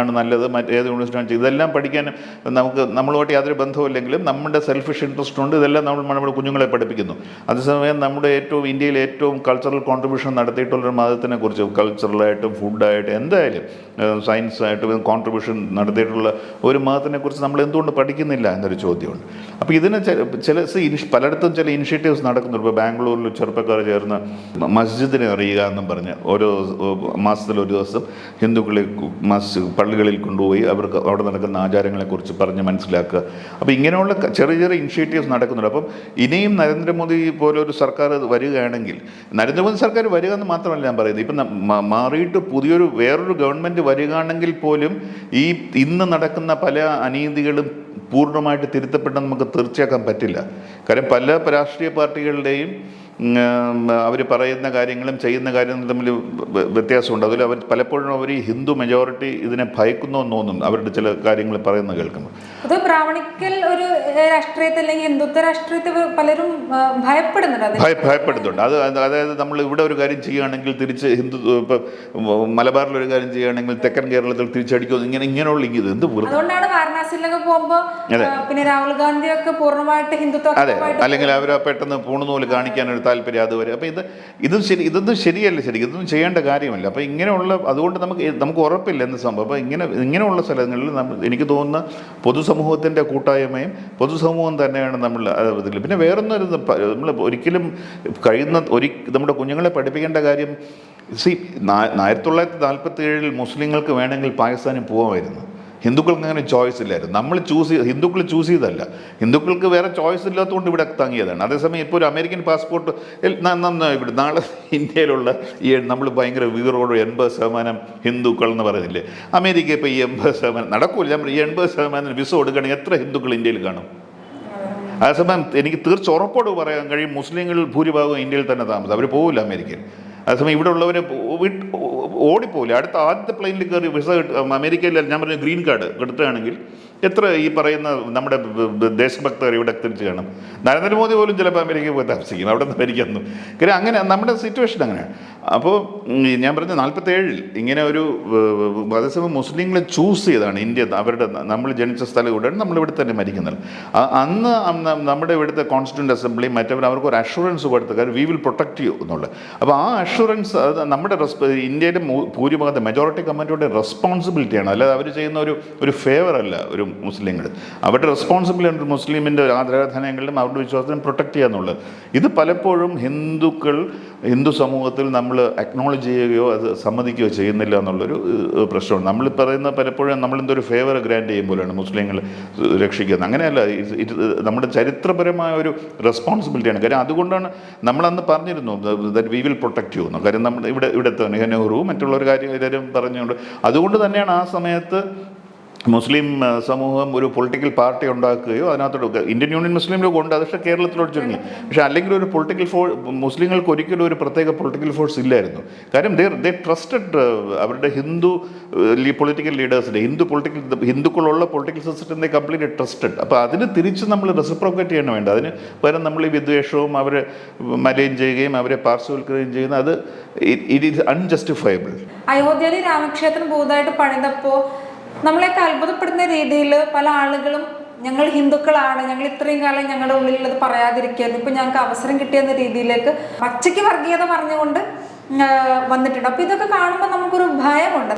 ആണ് നല്ലത് മറ്റേ ഏത് യൂണിവേഴ്സിറ്റി ആണ് ഇതെല്ലാം പഠിക്കാനും നമുക്ക് നമ്മളുമായിട്ട് യാതൊരു ബന്ധമില്ലെങ്കിലും നമ്മുടെ സെൽഫിഷ് ഇൻട്രസ്റ്റ് ഉണ്ട്. ഇതെല്ലാം നമ്മൾ നമ്മുടെ കുഞ്ഞുങ്ങളെ പഠിപ്പിക്കുന്നു. അതേസമയം നമ്മുടെ ഏറ്റവും ഇന്ത്യയിലെ ഏറ്റവും കൾച്ചറൽ കോൺട്രിബ്യൂഷൻ നടത്തിയിട്ടുള്ളൊരു മതത്തിനെ കുറിച്ച് കൾച്ചറലായിട്ടും ഫുഡായിട്ടും എന്തായാലും സയൻസായിട്ടും കോൺട്രിബ്യൂഷൻ നടത്തിയിട്ടുള്ള ഒരു മതത്തിനെ കുറിച്ച് നമ്മൾ എന്തുകൊണ്ട് പഠിക്കുന്നില്ല എന്നൊരു ചോദ്യമുണ്ട്. അപ്പോൾ ഇതിന് ചില പലയിടത്തും ചില ഇനിഷ്യേറ്റീവ്സ് നടക്കുന്നുണ്ട്. ഇപ്പോൾ ബാംഗ്ലൂരിൽ ചെറുപ്പക്കാർ ചേർന്ന് മസ്ജിദിനെ അറിയുക എന്നും പറഞ്ഞ് ഓരോ മാസത്തിൽ ഒരു ദിവസം ഹിന്ദുക്കളെ മസ് പള്ളികളിൽ കൊണ്ടുപോയി അവർക്ക് അവിടെ നടക്കുന്ന ആചാരങ്ങളെക്കുറിച്ച് പറഞ്ഞ് മനസ്സിലാക്കുക. അപ്പോൾ ഇങ്ങനെയുള്ള ചെറിയ ചെറിയ ഇനിഷ്യേറ്റീവ്സ് നടക്കുന്നുണ്ട്. അപ്പം ഇനിയും നരേന്ദ്രമോദി പോലെ ഒരു സർക്കാർ വരികയാണെങ്കിൽ നരേന്ദ്രമോദി സർക്കാർ വരിക എന്ന് മാത്രമല്ല ഞാൻ പറയുന്നത്. ഇപ്പം മാറിയിട്ട് പുതിയൊരു വേറൊരു ഗവൺമെന്റ് വരികയാണെങ്കിൽ പോലും ഈ ഇന്ന് നടക്കുന്ന പല അനീതികളും പൂർണമായിട്ട് തിരുത്തപ്പെട്ടെന്ന് നമുക്ക് തീർച്ചയാക്കാൻ പറ്റില്ല. കാര്യം പല രാഷ്ട്രീയ പാർട്ടികളുടെയും അവർ പറയുന്ന കാര്യങ്ങളും ചെയ്യുന്ന കാര്യങ്ങളും തമ്മിൽ വ്യ- വ്യത്യാസമുണ്ട്. അതിൽ അവർ പലപ്പോഴും അവർ ഈ ഹിന്ദു മെജോറിറ്റി ഇതിനെ ഭയക്കുന്നു എന്ന് തോന്നുന്നു അവരുടെ ചില കാര്യങ്ങൾ പറയുന്നത് കേൾക്കുമ്പോൾ. അത് പ്രാവണിക്കൽ ഒരു രാഷ്ട്രീയത്തിൽ രാഷ്ട്രീയത്തെ അല്ലെങ്കിൽ ഹിന്ദുത്വ രാഷ്ട്രീയത്തെ പലരും ഭയപ്പെടുന്നുണ്ട് ഭയപ്പെടുന്നുണ്ട് ഭയ ഭയപ്പെടുന്നുണ്ട്. അത് അത് അതായത് നമ്മൾ ഇവിടെ ഒരു കാര്യം ചെയ്യുകയാണെങ്കിൽ തിരിച്ച് ഹിന്ദു ഇപ്പം മലബാറിൽ ഒരു കാര്യം ചെയ്യുകയാണെങ്കിൽ തെക്കൻ കേരളത്തിൽ തിരിച്ചടിക്കുമോ ഇങ്ങനെ ഇങ്ങനെയുള്ള ഇത് എന്ത് വെറുതെ? പോകുമ്പോ പിന്നെ രാഹുൽ ഗാന്ധി ഒക്കെ പൂർണമായിട്ട് ഹിന്ദുത്വ അതെ അല്ലെങ്കിൽ അവർ പെട്ടെന്ന് പൂണുനൂൽ കാണിക്കാൻ ഒരു താല്പര്യം അതുവരെ. അപ്പോൾ ഇത് ഇതും ശരി ഇതൊന്നും ശരിയല്ല ശരി ഇതൊന്നും ചെയ്യേണ്ട കാര്യമല്ല. അപ്പോൾ ഇങ്ങനെയുള്ള അതുകൊണ്ട് നമുക്ക് നമുക്ക് ഉറപ്പില്ല എന്ന് സംഭവം. അപ്പോൾ ഇങ്ങനെ ഇങ്ങനെയുള്ള സ്ഥലങ്ങളിൽ എനിക്ക് തോന്നുന്ന പൊതുസമൂഹത്തിന്റെ കൂട്ടായ്മയും പൊതുസമൂഹം തന്നെയാണ് നമ്മൾ അതിൽ പിന്നെ വേറൊന്നൊരു നമ്മൾ ഒരിക്കലും കഴിയുന്ന ഒരു നമ്മുടെ കുഞ്ഞുങ്ങളെ പഠിപ്പിക്കേണ്ട കാര്യം സി ആയിരത്തി തൊള്ളായിരത്തി നാൽപ്പത്തി ഏഴിൽ മുസ്ലിങ്ങൾക്ക് വേണമെങ്കിൽ പാകിസ്ഥാനിൽ പോകാമായിരുന്നു ഹിന്ദുക്കൾക്ക് അങ്ങനെ ചോയ്സ് ഇല്ലായിരുന്നു. നമ്മൾ ചൂസ് ചെയ്ത് ഹിന്ദുക്കൾ ചൂസ് ചെയ്തല്ല ഹിന്ദുക്കൾക്ക് വേറെ ചോയ്സ് ഇല്ലാത്തതുകൊണ്ട് ഇവിടെ തങ്ങിയതാണ്. അതേസമയം ഇപ്പോൾ ഒരു അമേരിക്കൻ പാസ്പോർട്ട് ഇവിടെ നാളെ ഇന്ത്യയിലുള്ള ഈ നമ്മൾ ഭയങ്കര വീറോട് എൺപത് ശതമാനം ഹിന്ദുക്കൾ എന്ന് പറയുന്നില്ലേ? അമേരിക്ക ഇപ്പോൾ ഈ എൺപത് ശതമാനം നടക്കൂല. നമ്മൾ ഈ എൺപത് ശതമാനം വിസ കൊടുക്കുകയാണെങ്കിൽ എത്ര ഹിന്ദുക്കൾ ഇന്ത്യയിൽ കാണും? അതേസമയം എനിക്ക് തീർച്ച ഉറപ്പോട് പറയാൻ കഴിയും മുസ്ലിങ്ങൾ ഭൂരിഭാഗവും ഇന്ത്യയിൽ തന്നെ താമസം അവർ പോകില്ല അമേരിക്കയിൽ. അതേസമയം ഇവിടെ ഉള്ളവർ ഓടിപ്പോവില്ല. അടുത്ത ആദ്യത്തെ പ്ലെയിനിൽ കയറി വിസ അമേരിക്കയിൽ ഞാൻ പറഞ്ഞ ഗ്രീൻ കാർഡ് കിട്ടുകയാണെങ്കിൽ എത്ര ഈ പറയുന്ന നമ്മുടെ ദേശഭക്തർ ഇവിടെ തിരിച്ച് കാണും? നരേന്ദ്രമോദി പോലും ചിലപ്പോൾ അമേരിക്കയിൽ പോയി താമസിക്കും. അവിടെ നിന്ന് ഭരിക്കുന്നു കാര്യം അങ്ങനെ നമ്മുടെ സിറ്റുവേഷൻ അങ്ങനെയാണ്. അപ്പോൾ ഞാൻ പറഞ്ഞ നാൽപ്പത്തേഴിൽ ഇങ്ങനെ ഒരു അതേസമയം മുസ്ലിങ്ങളെ ചൂസ് ചെയ്താണ് ഇന്ത്യ അവരുടെ നമ്മൾ ജനിച്ച സ്ഥലം ഇവിടെയാണ് നമ്മൾ ഇവിടെ തന്നെ മരിക്കുന്നത്. അന്ന് നമ്മുടെ ഇവിടുത്തെ കോൺസ്റ്റിറ്റ്യൂന്റ് അസംബ്ലി മറ്റവർ അവർക്ക് ഒരു അഷുറൻസ് കൊടുത്ത കാര്യം വി വിൽ പ്രൊട്ടക്ട് യു എന്നുള്ളത്. അപ്പോൾ ആ അഷുറൻസ് അത് നമ്മുടെ ഇന്ത്യയുടെ ഭൂരിഭാഗത്തെ മെജോറിറ്റി കമ്മിറ്റിയുടെ റെസ്പോൺസിബിലിറ്റിയാണ് അല്ലാതെ അവർ ചെയ്യുന്ന ഒരു ഒരു ഫേവർ അല്ല ഒരു മുസ്ലിങ്ങൾ. അവരുടെ റെസ്പോൺസിബിലിറ്റി മുസ്ലിമിന്റെ ആരാധനകളിലും അവരുടെ വിശ്വാസത്തിനും പ്രൊട്ടക്ട് ചെയ്യുക എന്നുള്ളത്. ഇത് പലപ്പോഴും ഹിന്ദുക്കൾ ഹിന്ദു സമൂഹത്തിൽ നമ്മൾ നമ്മൾ അക്നോളജ് ചെയ്യുകയോ അത് സമ്മതിക്കുകയോ ചെയ്യുന്നില്ല എന്നുള്ളൊരു പ്രശ്നമാണ് നമ്മൾ പറയുന്ന പലപ്പോഴും നമ്മൾ എന്തൊരു ഫേവർ ഗ്രാൻഡ് ചെയ്യുമ്പോഴാണ് മുസ്ലിങ്ങൾ രക്ഷിക്കുന്നത്. അങ്ങനെയല്ല നമ്മുടെ ചരിത്രപരമായ ഒരു റെസ്പോൺസിബിലിറ്റിയാണ് കാര്യം അതുകൊണ്ടാണ് നമ്മളന്ന് പറഞ്ഞിരുന്നു that we will protect you കാര്യം നമ്മൾ ഇവിടെ ഇവിടെ തന്നെ നെഹ്റു മറ്റുള്ളവർ കാര്യം എല്ലാവരും പറഞ്ഞുകൊണ്ട്. അതുകൊണ്ട് തന്നെയാണ് ആ സമയത്ത് മുസ്ലിം സമൂഹം ഒരു പൊളിറ്റിക്കൽ പാർട്ടി ഉണ്ടാക്കുകയോ അതിനകത്തോട്ട് ഇന്ത്യൻ യൂണിയൻ മുസ്ലിം ലീഗ് ഉണ്ട് അത് പക്ഷേ കേരളത്തിലോട്ട് ചുരുങ്ങി. പക്ഷേ അല്ലെങ്കിൽ ഒരു പൊളിറ്റിക്കൽ ഫോഴ്സ് മുസ്ലിങ്ങൾക്ക് ഒരിക്കലും ഒരു പ്രത്യേക പൊളിറ്റിക്കൽ ഫോഴ്സ് ഇല്ലായിരുന്നു. കാര്യം ദേ ദേ ട്രസ്റ്റഡ് അവരുടെ ഹിന്ദു പൊളിറ്റിക്കൽ ലീഡേഴ്സിന്റെ ഹിന്ദു പൊളിറ്റിക്കൽ ഹിന്ദുക്കളുള്ള പൊളിറ്റിക്കൽ സിസ്റ്റത്തിന്റെ കംപ്ലീറ്റ് ട്രസ്റ്റഡ് അപ്പോൾ അതിന് തിരിച്ച് നമ്മൾ റെസിപ്രോക്കേറ്റ് ചെയ്യണം വേണ്ട. അതിന് പകരം നമ്മൾ ഈ വിദ്വേഷവും അവരെ മലയും ചെയ്യുകയും അവരെ പാർശ്വവൽക്കുകയും ചെയ്യുന്ന അത് ഇറ്റ് ഈസ് അൺജസ്റ്റിഫയബിൾ അയോധ്യയിൽ രാമക്ഷേത്രം പുതുതായിട്ട് പണിതപ്പോ നമ്മളെയൊക്കെ അത്ഭുതപ്പെടുന്ന രീതിയിൽ പല ആളുകളും ഞങ്ങൾ ഹിന്ദുക്കളാണ് ഞങ്ങൾ ഇത്രയും കാലം ഞങ്ങളുടെ ഉള്ളിലുള്ളത് പറയാതിരിക്കുകയായിരുന്നു. ഇപ്പം ഞങ്ങൾക്ക് അവസരം കിട്ടിയെന്ന രീതിയിലേക്ക് പച്ചയ്ക്ക് വർഗീയത പറഞ്ഞുകൊണ്ട് വന്നിട്ടുണ്ട്. അപ്പൊ ഇതൊക്കെ കാണുമ്പോൾ നമുക്കൊരു ഭയമുണ്ട്.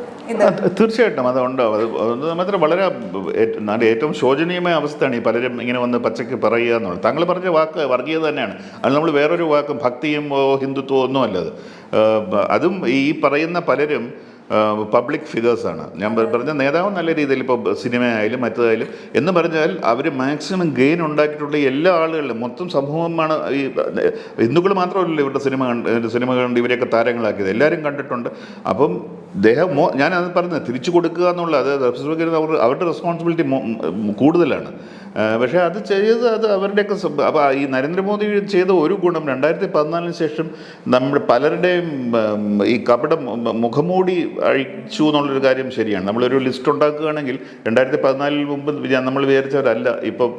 തീർച്ചയായിട്ടും അത് ഉണ്ടാവും അത് മാത്രം വളരെ ഏറ്റവും ശോചനീയമായ അവസ്ഥയാണ് ഈ പലരും ഇങ്ങനെ വന്ന് പച്ചയ്ക്ക് പറയുക എന്നുള്ളത്. താങ്കൾ പറഞ്ഞ വാക്ക് വർഗീയത തന്നെയാണ്. അത് നമ്മൾ വേറൊരു വാക്കും ഭക്തിയും ഹിന്ദുത്വം ഒന്നും അല്ലത് അതും ഈ പറയുന്ന പലരും പബ്ലിക് ഫിഗേഴ്സാണ് ഞാൻ പറഞ്ഞ നേതാവ് നല്ല രീതിയിൽ ഇപ്പോൾ സിനിമയായാലും മറ്റേതായാലും എന്ന് പറഞ്ഞാൽ അവർ മാക്സിമം ഗെയിൻ ഉണ്ടാക്കിയിട്ടുള്ള എല്ലാ ആളുകളിലും മൊത്തം സമൂഹമാണ് ഈ ഹിന്ദുക്കൾ മാത്രമല്ലല്ലോ ഇവരുടെ സിനിമ കണ്ട് സിനിമ കണ്ട് ഇവരെയൊക്കെ താരങ്ങളാക്കിയത്. എല്ലാവരും കണ്ടിട്ടുണ്ട്. അപ്പം ദേഹം ഞാൻ അത് പറഞ്ഞത് തിരിച്ചു കൊടുക്കുക എന്നുള്ള അത് റെസ്പോൺസിബിലിറ്റി അവർ അവരുടെ റെസ്പോൺസിബിലിറ്റി കൂടുതലാണ്. പക്ഷേ അത് ചെയ്ത് അത് അവരുടെയൊക്കെ അപ്പോൾ ഈ നരേന്ദ്രമോദി ചെയ്ത ഒരു ഗുണം രണ്ടായിരത്തി പതിനാലിന് ശേഷം നമ്മൾ പലരുടെയും ഈ കപട മുഖമൂടി അഴിച്ചു എന്നുള്ളൊരു കാര്യം ശരിയാണ്. നമ്മളൊരു ലിസ്റ്റ് ഉണ്ടാക്കുകയാണെങ്കിൽ രണ്ടായിരത്തി പതിനാലിന് മുമ്പ് നമ്മൾ വിചാരിച്ചവരല്ല. ഇപ്പം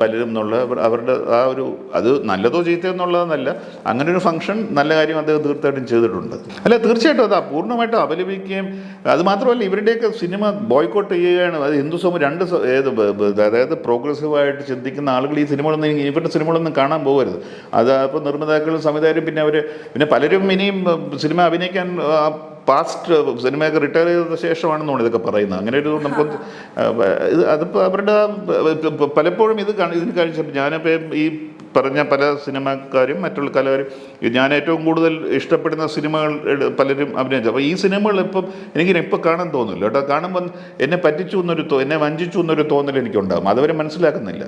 പലരും എന്നുള്ള അവരുടെ ആ ഒരു അത് നല്ലതോ ചീത്തയോ എന്നുള്ളതെന്നല്ല. അങ്ങനെ ഒരു ഫംഗ്ഷൻ നല്ല കാര്യം അദ്ദേഹം തീർച്ചയായിട്ടും ചെയ്തിട്ടുണ്ട്. അല്ല തീർച്ചയായിട്ടും അതാ പൂർണമായിട്ടും അപലപിക്കുകയും അത് മാത്രമല്ല ഇവരുടെയൊക്കെ സിനിമ ബോയ്ക്കോട്ട് ചെയ്യുകയാണ്. അത് ഹിന്ദു സമൂഹം രണ്ട് ഏത് അതായത് പ്രോഗ്രസീവായിട്ട് ചിന്തിക്കുന്ന ആളുകൾ ഈ സിനിമകളൊന്നും ഇവരുടെ സിനിമകളൊന്നും കാണാൻ പോകരുത്. അത് അപ്പോൾ നിർമ്മാതാക്കളും സംവിധായകരും പിന്നെ അവർ പിന്നെ പലരും ഇനിയും സിനിമ അഭിനയിക്കാൻ പാസ്റ്റ് സിനിമയൊക്കെ റിട്ടയർ ചെയ്ത ശേഷമാണെന്നാണ് ഇതൊക്കെ പറയുന്നത്. അങ്ങനെ ഒരു നമുക്ക് ഇത് അതിപ്പോൾ അവരുടെ പലപ്പോഴും ഇത് ഇതിന് കഴിച്ചപ്പോൾ ഞാനിപ്പോൾ ഈ പറഞ്ഞ പല സിനിമക്കാരും മറ്റുള്ള കലാകാരും ഞാൻ ഏറ്റവും കൂടുതൽ ഇഷ്ടപ്പെടുന്ന സിനിമകൾ പലരും അഭിനയിച്ചു. അപ്പോൾ ഈ സിനിമകൾ ഇപ്പം എനിക്ക് ഇപ്പോൾ കാണാൻ തോന്നില്ല കേട്ടോ. കാണുമ്പോൾ എന്നെ പറ്റിച്ചു എന്നൊരു തോ എന്നെ വഞ്ചിച്ചു എന്നൊരു തോന്നൽ എനിക്കുണ്ടാകും. അതുവരെ മനസ്സിലാക്കുന്നില്ല.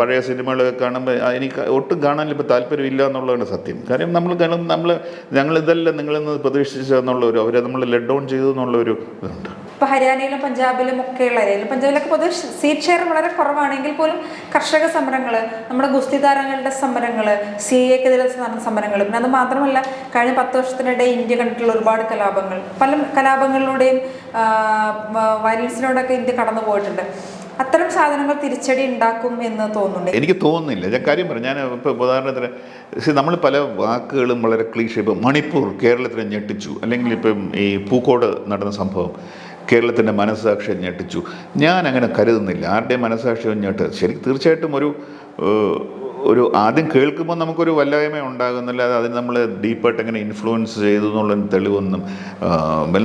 പഴയ സിനിമകൾ കാണുമ്പോൾ എനിക്ക് ഒട്ടും കാണാൻ ഇപ്പോൾ താല്പര്യമില്ല എന്നുള്ളതാണ് സത്യം. കാര്യം നമ്മൾ നമ്മൾ ഞങ്ങൾ ഇതല്ല നിങ്ങളിൽ നിന്ന് പ്രതീക്ഷിച്ചതെന്നുള്ള ഒരു അവരെ നമ്മൾ ലെഡ് ഡൗൺ ചെയ്തു എന്നുള്ളൊരു ഇതുണ്ട്. ഇപ്പൊ ഹരിയാനയിലും പഞ്ചാബിലും ഒക്കെയുള്ള ഏരിയയിലും പഞ്ചാബിലൊക്കെ പൊതുവെ സീറ്റ് ഷെയർ വളരെ കുറവാണെങ്കിൽ പോലും കർഷക സമരങ്ങൾ നമ്മുടെ ഗുസ്തി താരങ്ങളുടെ സമരങ്ങൾ സി എക്കെതിരെ സമരങ്ങൾ പിന്നെ അത് മാത്രമല്ല കഴിഞ്ഞ പത്ത് വർഷത്തിനിടെ ഇന്ത്യ കണ്ടിട്ടുള്ള ഒരുപാട് കലാപങ്ങൾ പല കലാപങ്ങളിലൂടെയും വയലൻസിനോടൊക്കെ ഇന്ത്യ കടന്നു പോയിട്ടുണ്ട്. അത്തരം സാധനങ്ങൾ തിരിച്ചടി ഉണ്ടാക്കും എന്ന് തോന്നുന്നുണ്ട്. എനിക്ക് തോന്നുന്നില്ല. ഞാൻ കാര്യം പറഞ്ഞു ഞാൻ ഇപ്പോൾ ഉദാഹരണത്തിന് നമ്മൾ പല വാക്കുകളും വളരെ ക്ലീഷ ഇപ്പോൾ മണിപ്പൂർ കേരളത്തിനെ ഞെട്ടിച്ചു. അല്ലെങ്കിൽ ഇപ്പം ഈ പൂക്കോട് നടന്ന സംഭവം. കേരളത്തിന്റെ മനസ്സാക്ഷിയെ ഞെട്ടിച്ചു. ഞാൻ അങ്ങനെ കരുതുന്നില്ല. ആരുടെയും മനസ്സാക്ഷിയെ ഞെട്ട്. ശരി തീർച്ചയായിട്ടും ഒരു ഒരു ആദ്യം കേൾക്കുമ്പോൾ നമുക്കൊരു വല്ലായ്മ ഉണ്ടാകുന്നില്ല. അതിന് നമ്മൾ ഡീപ്പായിട്ട് എങ്ങനെ ഇൻഫ്ലുവൻസ് ചെയ്തു എന്നുള്ള തെളിവൊന്നും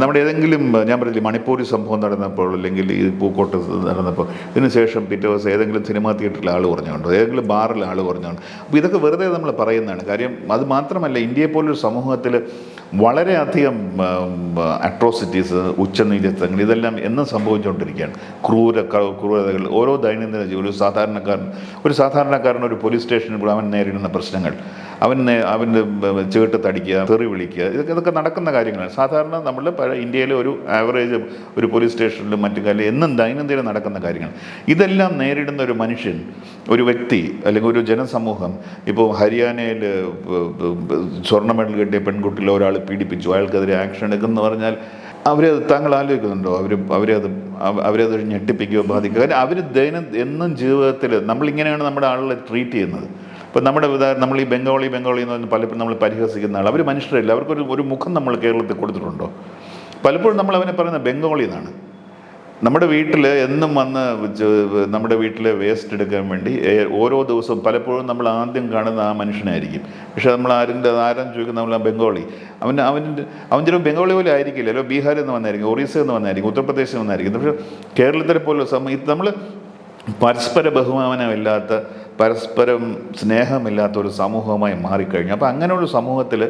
നമ്മുടെ ഏതെങ്കിലും ഞാൻ പറഞ്ഞില്ല മണിപ്പൂരി സംഭവം നടന്നപ്പോൾ അല്ലെങ്കിൽ ഈ പൂക്കോട്ട് നടന്നപ്പോൾ ഇതിനുശേഷം പിറ്റേ ദിവസം ഏതെങ്കിലും സിനിമാ തിയേറ്ററിൽ ആൾ കുറഞ്ഞുകൊണ്ടോ ഏതെങ്കിലും ബാറിൽ ആൾ പറഞ്ഞുകൊണ്ട് അപ്പോൾ ഇതൊക്കെ വെറുതെ നമ്മൾ പറയുന്നതാണ്. കാര്യം അത് മാത്രമല്ല ഇന്ത്യയെ പോലൊരു സമൂഹത്തിൽ വളരെയധികം അട്രോസിറ്റീസ് ഉച്ചനീചത്വങ്ങൾ ഇതെല്ലാം എന്നും സംഭവിച്ചുകൊണ്ടിരിക്കുകയാണ്. ക്രൂര ക്രൂരതകൾ ഓരോ ദൈനംദിന ജീവിതം ഒരു സാധാരണക്കാരൻ ഒരു സാധാരണക്കാരൻ ഒരു പോലീസ് സ്റ്റേഷനിൽ കൂടെ അവൻ നേരിടുന്ന പ്രശ്നങ്ങൾ. അവൻ നേ- അവന്റെ ചേട്ട് തടിക്കുക തെറി വിളിക്കുക ഇതൊക്കെ ഇതൊക്കെ നടക്കുന്ന കാര്യങ്ങളാണ്. സാധാരണ നമ്മൾ ഇന്ത്യയിലെ ഒരു ആവറേജ് ഒരു പോലീസ് സ്റ്റേഷനിലും മറ്റു കാര്യം എന്നും ദൈനംദിനം നടക്കുന്ന കാര്യങ്ങൾ. ഇതെല്ലാം നേരിടുന്ന ഒരു മനുഷ്യൻ ഒരു വ്യക്തി അല്ലെങ്കിൽ ഒരു ജനസമൂഹം ഇപ്പോൾ ഹരിയാനയിൽ സ്വർണ മെഡൽ കിട്ടിയ പെൺകുട്ടിയിൽ ഒരാൾ പീഡിപ്പിച്ചു അയാൾക്കെതിരെ ആക്ഷൻ എടുക്കുമെന്ന് പറഞ്ഞാൽ അവരത് താങ്കൾ ആലോചിക്കുന്നുണ്ടോ? അവർ അവരത് അവ- അവരത് ഞെട്ടിപ്പിക്കുകയോ ബാധിക്കുക കാര്യം അവർ ദൈനം എന്നും ജീവിതത്തിൽ നമ്മളിങ്ങനെയാണ് നമ്മുടെ ആളുകളെ ട്രീറ്റ് ചെയ്യുന്നത്. ഇപ്പം നമ്മുടെ ഉദാഹരണം നമ്മൾ ഈ ബംഗാളി ബംഗാളി എന്ന് പറഞ്ഞ് പലപ്പോഴും നമ്മൾ പരിഹസിക്കുന്ന ആൾ അവർ മനുഷ്യരല്ല. അവർക്കൊരു ഒരു മുഖം നമ്മൾ കേരളത്തിൽ കൊടുത്തിട്ടുണ്ടോ? പലപ്പോഴും നമ്മൾ അവനെ പറയുന്നത് ബംഗാളി എന്നാണ്. നമ്മുടെ വീട്ടിൽ എന്നും വന്ന് നമ്മുടെ വീട്ടിലെ വേസ്റ്റ് എടുക്കാൻ വേണ്ടി ഓരോ ദിവസവും പലപ്പോഴും നമ്മൾ ആദ്യം കാണുന്ന ആ മനുഷ്യനായിരിക്കും. പക്ഷേ നമ്മൾ ആരുടെ ആരും ചോദിക്കുന്ന നമ്മൾ ബംഗാളി. അവൻ അവന്റെ അവൻ ചിലപ്പോൾ ബംഗാളി പോലെ ആയിരിക്കില്ല. അല്ലോ ബീഹാറിൽ നിന്ന് വന്നായിരിക്കും ഒറീസയിൽ നിന്ന് വന്നായിരിക്കും ഉത്തർപ്രദേശിൽ നിന്ന് വന്നായിരിക്കും. പക്ഷേ കേരളത്തിലെ പോലെ സമ ഇത് നമ്മൾ പരസ്പര ബഹുമാനമില്ലാത്ത പരസ്പരം സ്നേഹമില്ലാത്ത ഒരു സമൂഹമായി മാറിക്കഴിഞ്ഞു. അപ്പോൾ അങ്ങനെയുള്ള സമൂഹത്തിൽ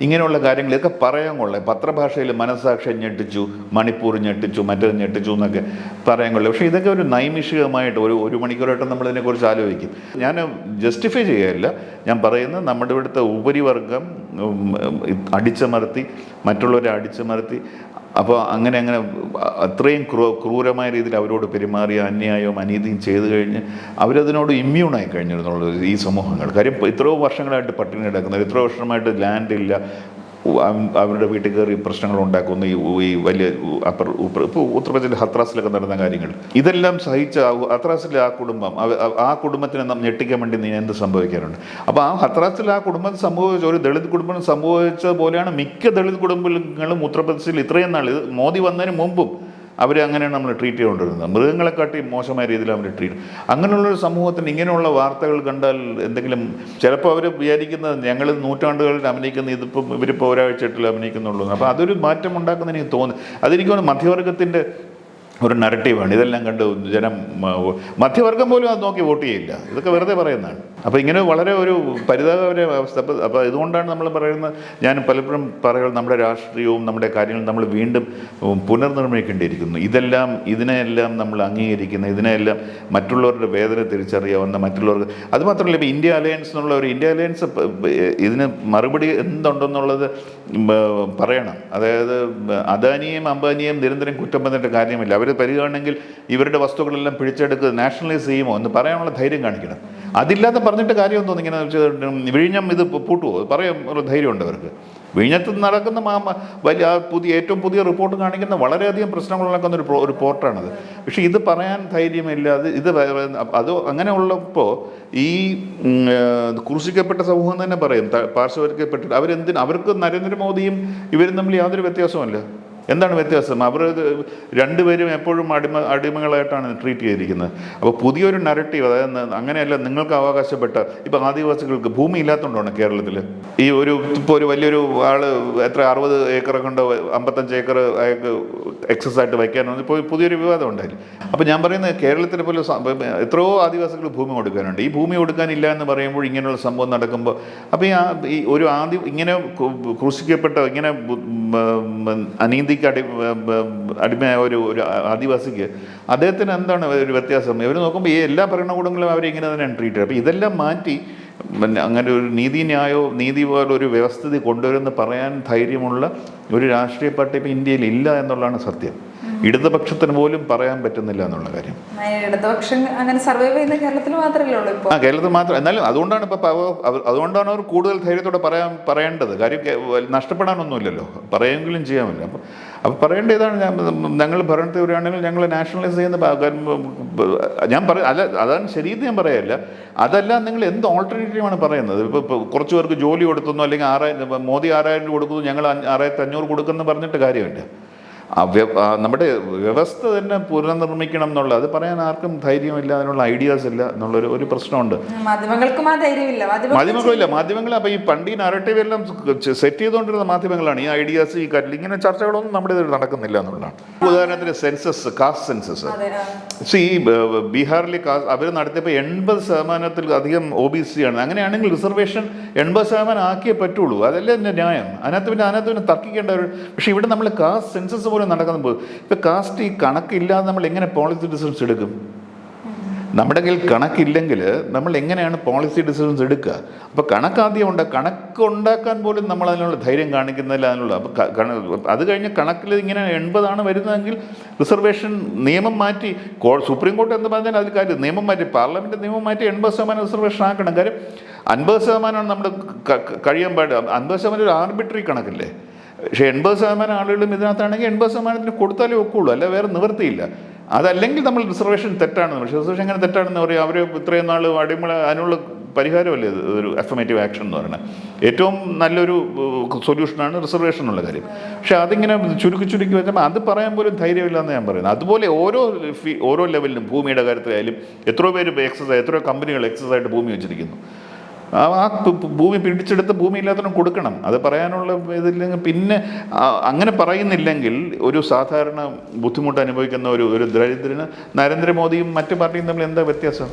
ഇങ്ങനെയുള്ള കാര്യങ്ങളൊക്കെ പറയാൻ കൊള്ളേ. പത്രഭാഷയിൽ മനസ്സാക്ഷി ഞെട്ടിച്ചു മണിപ്പൂർ ഞെട്ടിച്ചു മറ്റേത് ഞെട്ടിച്ചു എന്നൊക്കെ പറയാൻ കൊള്ളേ. പക്ഷേ ഇതൊക്കെ ഒരു നൈമിഷികമായിട്ട് ഒരു ഒരു മണിക്കൂറായിട്ട് നമ്മൾ ഇതിനെക്കുറിച്ച് ആലോചിക്കും. ഞാൻ ജസ്റ്റിഫൈ ചെയ്യുകയല്ല ഞാൻ പറയുന്നത് നമ്മുടെ ഇവിടുത്തെ ഉപരിവർഗം അടിച്ചമർത്തി മറ്റുള്ളവരെ അടിച്ചമർത്തി അപ്പോൾ അങ്ങനെ അങ്ങനെ അത്രയും ക്രൂ ക്രൂരമായ രീതിയിൽ അവരോട് പെരുമാറിയ അന്യായവും അനീതിയും ചെയ്തു കഴിഞ്ഞ് അവരതിനോട് ഇമ്മ്യൂണായി കഴിഞ്ഞിരുന്നുള്ളത് ഈ സമൂഹങ്ങൾ. കാര്യം ഇത്രയോ വർഷങ്ങളായിട്ട് പട്ടിണി കിടക്കുന്നത് എത്രയോ വർഷമായിട്ട് ലാൻഡ് ഇല്ല. അവരുടെ വീട്ടിൽ കയറി പ്രശ്നങ്ങൾ ഉണ്ടാക്കുന്നു. ഈ വലിയ അപ്പർ ഇപ്പോൾ ഉത്തർപ്രദേശിൽ ഹത്രാസിലൊക്കെ നടന്ന കാര്യങ്ങൾ. ഇതെല്ലാം സഹിച്ച ഹത്രാസിലെ ആ കുടുംബം ആ കുടുംബത്തിനെ നാം ഞെട്ടിക്കാൻ വേണ്ടി നീ എന്ത് സംഭവിക്കാറുണ്ട് അപ്പോൾ ആ ഹത്രാസിൽ ആ കുടുംബം സംഭവിച്ച ഒരു ദളിത് കുടുംബം സംഭവിച്ച പോലെയാണ് മിക്ക ദളിത് കുടുംബങ്ങളും ഉത്തർപ്രദേശിൽ ഇത്രയും നാൾ. ഇത് മോദി വന്നതിന് മുമ്പും അവർ അങ്ങനെയാണ് നമ്മൾ ട്രീറ്റ് ചെയ്തുകൊണ്ടിരുന്നത് മൃഗങ്ങളെക്കാട്ടി മോശമായ രീതിയിൽ അവർ ട്രീറ്റ് അങ്ങനെയുള്ളൊരു സമൂഹത്തിന് ഇങ്ങനെയുള്ള വാർത്തകൾ കണ്ടാൽ എന്തെങ്കിലും ചിലപ്പോൾ അവർ വിചാരിക്കുന്നത് ഞങ്ങൾ നൂറ്റാണ്ടുകളിൽ അഭിനയിക്കുന്ന ഇതിപ്പം ഇവരിപ്പോൾ ഒരാഴ്ചയായിട്ടില്ല അഭിനയിക്കുന്നുള്ളൂ. അപ്പോൾ അതൊരു മാറ്റം ഉണ്ടാക്കുന്ന എനിക്ക് തോന്നുന്നു അതെനിക്ക് തോന്നുന്നു മധ്യവർഗത്തിന്റെ ഒരു നരട്ടീവാണ് ഇതെല്ലാം കണ്ട് ജനം മധ്യവർഗം പോലും അത് നോക്കി വോട്ട് ചെയ്യില്ല. ഇതൊക്കെ വെറുതെ പറയുന്നതാണ്. അപ്പോൾ ഇങ്ങനെ വളരെ ഒരു പരിതാപകര അവസ്ഥ. അപ്പോൾ അപ്പോൾ ഇതുകൊണ്ടാണ് നമ്മൾ പറയുന്നത് ഞാൻ പലപ്പോഴും പറയുന്നത് നമ്മുടെ രാഷ്ട്രീയവും നമ്മുടെ കാര്യങ്ങളും നമ്മൾ വീണ്ടും പുനർനിർമ്മിക്കേണ്ടിയിരിക്കുന്നു. ഇതെല്ലാം ഇതിനെയെല്ലാം നമ്മൾ അംഗീകരിക്കുന്ന ഇതിനെയെല്ലാം മറ്റുള്ളവരുടെ വേദന തിരിച്ചറിയാവുന്ന മറ്റുള്ളവർക്ക്. അതുമാത്രമല്ല ഇപ്പോൾ ഇന്ത്യ അലയൻസ് എന്നുള്ള ഒരു ഇന്ത്യ അലയൻസ് ഇതിന് മറുപടി എന്തുണ്ടെന്നുള്ളത് പറയണം. അതായത് അദാനിയും അംബാനിയും നിരന്തരം കുറ്റം വന്നിട്ട് കാര്യമില്ല. അവർ പരിഗണനെങ്കിൽ ഇവരുടെ വസ്തുക്കളെല്ലാം പിടിച്ചെടുക്കുക നാഷണലൈസ് ചെയ്യുമോ എന്ന് പറയാനുള്ള ധൈര്യം കാണിക്കണം. അതില്ലാതെ പറഞ്ഞിട്ട് കാര്യം തോന്നുന്നു ഇങ്ങനെ വിഴിഞ്ഞം ഇത് പൂട്ടുമോ പറയാൻ ഒരു ധൈര്യമുണ്ട് അവർക്ക്. വിഴിഞ്ഞത്ത് നടക്കുന്ന മാ വലിയ പുതിയ ഏറ്റവും പുതിയ റിപ്പോർട്ട് കാണിക്കുന്ന വളരെയധികം പ്രശ്നങ്ങൾ നടക്കുന്ന ഒരു ഒരു പോർട്ടാണത് പക്ഷേ ഇത് പറയാൻ ധൈര്യമില്ലാതെ ഇത് അത് അങ്ങനെ ഉള്ളപ്പോൾ ഈ ക്രൂശിക്കപ്പെട്ട സമൂഹം തന്നെ പറയും. പാർശ്വവൽക്കപ്പെട്ടിട്ട് അവരെന്തിന് അവർക്ക് നരേന്ദ്രമോദിയും ഇവരും തമ്മിൽ യാതൊരു വ്യത്യാസവുമില്ല. എന്താണ് വ്യത്യാസം? അവർ രണ്ടുപേരും എപ്പോഴും അടിമ അടിമകളായിട്ടാണ് ട്രീറ്റ് ചെയ്തിരിക്കുന്നത്. അപ്പോൾ പുതിയൊരു നരട്ടീവ് അതായത് അങ്ങനെയല്ല നിങ്ങൾക്ക് അവകാശപ്പെട്ട ഇപ്പോൾ ആദിവാസികൾക്ക് ഭൂമി ഇല്ലാത്തതുകൊണ്ടാണ് കേരളത്തിൽ ഈ ഒരു ഇപ്പോൾ ഒരു വലിയൊരു ആൾ എത്ര അറുപത് ഏക്കർ കൊണ്ട് അമ്പത്തഞ്ച് ഏക്കർ അയാൾക്ക് എക്സസ് ആയിട്ട് വയ്ക്കാനോ ഇപ്പോൾ പുതിയൊരു വിവാദം ഉണ്ടായി അപ്പോൾ ഞാൻ പറയുന്നത് കേരളത്തിലെ പോലെ എത്രയോ ആദിവാസികൾ ഭൂമി കൊടുക്കാനുണ്ട്. ഈ ഭൂമി കൊടുക്കാനില്ല എന്ന് പറയുമ്പോൾ ഇങ്ങനെയുള്ള സംഭവം നടക്കുമ്പോൾ അപ്പോൾ ഈ ഒരു ആദി ഇങ്ങനെ ക്രൂ- ക്രൂശിക്കപ്പെട്ട ഇങ്ങനെ ബു- ഉം, അനീതിക്ക് അടി അടിമയായ ഒരു ഒരു ആദിവാസിക്ക് അദ്ദേഹത്തിന് എന്താണ് ഒരു വ്യത്യാസം? ഇവർ നോക്കുമ്പോൾ ഈ എല്ലാ ഭരണകൂടങ്ങളും അവരെ ഇങ്ങനെ തന്നെയാണ് ട്രീറ്റ് ചെയ്യുക. അപ്പോൾ ഇതെല്ലാം മാറ്റി പിന്നെ അങ്ങനെ ഒരു നീതിന്യായോ നീതി പോലെ ഒരു വ്യവസ്ഥിതി കൊണ്ടുവരുമെന്ന് പറയാൻ ധൈര്യമുള്ള ഒരു രാഷ്ട്രീയ പാർട്ടി ഇപ്പോൾ ഇന്ത്യയിൽ ഇല്ല എന്നുള്ളതാണ് സത്യം. ഇടതുപക്ഷത്തിന് പോലും പറയാൻ പറ്റുന്നില്ല എന്നുള്ള കാര്യം. ഇടതുപക്ഷം അങ്ങനെ സർവൈവ് ചെയ്യുന്ന കേരളത്തിൽ മാത്രമല്ലേ ഉള്ളൂ ഇപ്പോൾ ആ കേരളത്തിൽ മാത്രം. എന്നാലും അതുകൊണ്ടാണ് ഇപ്പോൾ അതുകൊണ്ടാണ് അവർ കൂടുതൽ ധൈര്യത്തോടെ പറയാൻ പറയേണ്ടത്. കാര്യം നഷ്ടപ്പെടാനൊന്നുമില്ലല്ലോ. പറയുമെങ്കിലും ചെയ്യാമല്ലോ അപ്പോൾ അപ്പോൾ പറയേണ്ട ഇതാണ് ഞാൻ ഞങ്ങൾ ഭരണത്തിൽ വരികയാണെങ്കിൽ ഞങ്ങൾ നാഷണലൈസ് ചെയ്യുന്ന ഞാൻ പറ അല്ല അതാണ് ശരിയെന്ന് ഞാൻ പറയല്ല. അതല്ല നിങ്ങൾ എന്ത് ഓൾട്ടർനേറ്റീവാണ് പറയുന്നത്? ഇപ്പോൾ കുറച്ച് പേർക്ക് ജോലി കൊടുത്തുന്നു അല്ലെങ്കിൽ ആറായിരം മോദി ആറായിരം കൊടുക്കുന്നു ഞങ്ങൾ ആറായിരത്തി അഞ്ഞൂറ് കൊടുക്കുന്നു പറഞ്ഞിട്ട് കാര്യമില്ല. നമ്മുടെ വ്യവസ്ഥ തന്നെ പുനർനിർമ്മിക്കണം എന്നുള്ള അത് പറയാൻ ആർക്കും ധൈര്യമില്ല അതിനുള്ള ഐഡിയാസ് ഇല്ല എന്നുള്ളൊരു ഒരു പ്രശ്നമുണ്ട്. മാധ്യമങ്ങളില്ല. മാധ്യമങ്ങൾ അപ്പോൾ ഈ പണ്ട് ഈ നറേറ്റീവ് എല്ലാം സെറ്റ് ചെയ്തുകൊണ്ടിരുന്ന മാധ്യമങ്ങളാണ്. ഈ ഐഡിയാസ് ഈ കാര്യത്തിൽ ഇങ്ങനെ ചർച്ചകളൊന്നും നമ്മുടെ ഇതിൽ നടക്കുന്നില്ല എന്നുള്ളതാണ്. ഉദാഹരണത്തിന് സെൻസസ് കാസ്റ്റ് സെൻസസ് അതെ ബീഹാറിലെ ബീഹാറിൽ അവർ നടത്തിയപ്പോൾ എൺപത് ശതമാനത്തിൽ അധികം ഒ ബി സി ആണ്. അങ്ങനെയാണെങ്കിൽ റിസർവേഷൻ എൺപത് ശതമാനം ആക്കിയേ പറ്റുള്ളൂ. അതല്ലേ ന്യായം? അതിനകത്ത് പിന്നെ അതിനകത്ത് പിന്നെ തർക്കിക്കേണ്ട ഒരു പക്ഷേ ഇവിടെ നമ്മൾ കാസ്റ്റ് സെൻസസ് പോലും നടക്കുമ്പോൾ ഇപ്പോൾ കാസ്റ്റ് ഈ കണക്കില്ലാതെ നമ്മൾ എങ്ങനെ പോളിസി ഡിസിഷൻസ് എടുക്കും? നമ്മുടെ കയ്യിൽ കണക്കില്ലെങ്കിൽ നമ്മൾ എങ്ങനെയാണ് പോളിസി ഡിസിഷൻസ് എടുക്കുക? അപ്പോൾ കണക്കാദ്യം ഉണ്ട് കണക്ക് ഉണ്ടാക്കാൻ പോലും നമ്മൾ അതിനുള്ള ധൈര്യം കാണിക്കുന്നില്ല അതിനുള്ള അപ്പോൾ അത് കഴിഞ്ഞ് കണക്കിൽ ഇങ്ങനെ എൺപതാണ് വരുന്നതെങ്കിൽ റിസർവേഷൻ നിയമം മാറ്റി സുപ്രീം കോടതി എന്ന് പറഞ്ഞാൽ അതിൽ കാര്യം നിയമം മാറ്റി പാർലമെന്റ് നിയമം മാറ്റി എൺപത് ശതമാനം റിസർവേഷൻ ആക്കണം. കാര്യം അൻപത് ശതമാനമാണ് നമ്മുടെ കഴിയാൻ പാടില്ല. അൻപത് ശതമാനം ഒരു ആർബിട്രറി കണക്കില്ലേ? പക്ഷേ എൺപത് ശതമാനം ആളുകളും ഇതിനകത്താണെങ്കിൽ എൺപത് ശതമാനത്തിന് കൊടുത്താലേ ഒക്കുള്ളൂ അല്ല വേറെ നിവൃത്തിയില്ല അതല്ലെങ്കിൽ നമ്മൾ റിസർവേഷൻ തെറ്റാണെന്ന് പക്ഷേ റിസർവേഷൻ എങ്ങനെ തെറ്റാണെന്ന് പറയും അവർ ഇത്രയും നാൾ അടിമള അതിനുള്ള പരിഹാരമല്ലേ ഒരു എഫമേറ്റീവ് ആക്ഷൻ എന്ന് പറയുന്നത്. ഏറ്റവും നല്ലൊരു സൊല്യൂഷനാണ് റിസർവേഷൻ എന്നുള്ള കാര്യം. പക്ഷേ അതിങ്ങനെ ചുരുക്കി ചുരുക്കി വെച്ചപ്പോൾ അത് പറയാൻ പോലും ധൈര്യമില്ല എന്ന് ഞാൻ പറയുന്നത് അതുപോലെ ഓരോ ഓരോ ലെവലിലും ഭൂമിയുടെ കാര്യത്തിലായാലും എത്രയോ പേര് എക്സസൈസ് എത്രയോ കമ്പനികൾ എക്സസൈസ് ആയിട്ട് ഭൂമി വെച്ചിരിക്കുന്നു. ആ ഭൂമി പിടിച്ചെടുത്ത് ഭൂമി ഇല്ലാത്തവരും കൊടുക്കണം. അത് പറയാനുള്ള ഇതില്ലെങ്കിൽ പിന്നെ അങ്ങനെ പറയുന്നില്ലെങ്കിൽ ഒരു സാധാരണ ബുദ്ധിമുട്ട് അനുഭവിക്കുന്ന ഒരു ഒരു ദരിദ്രന് നരേന്ദ്രമോദിയും മറ്റു പാർട്ടിയും തമ്മിൽ എന്താ വ്യത്യാസം?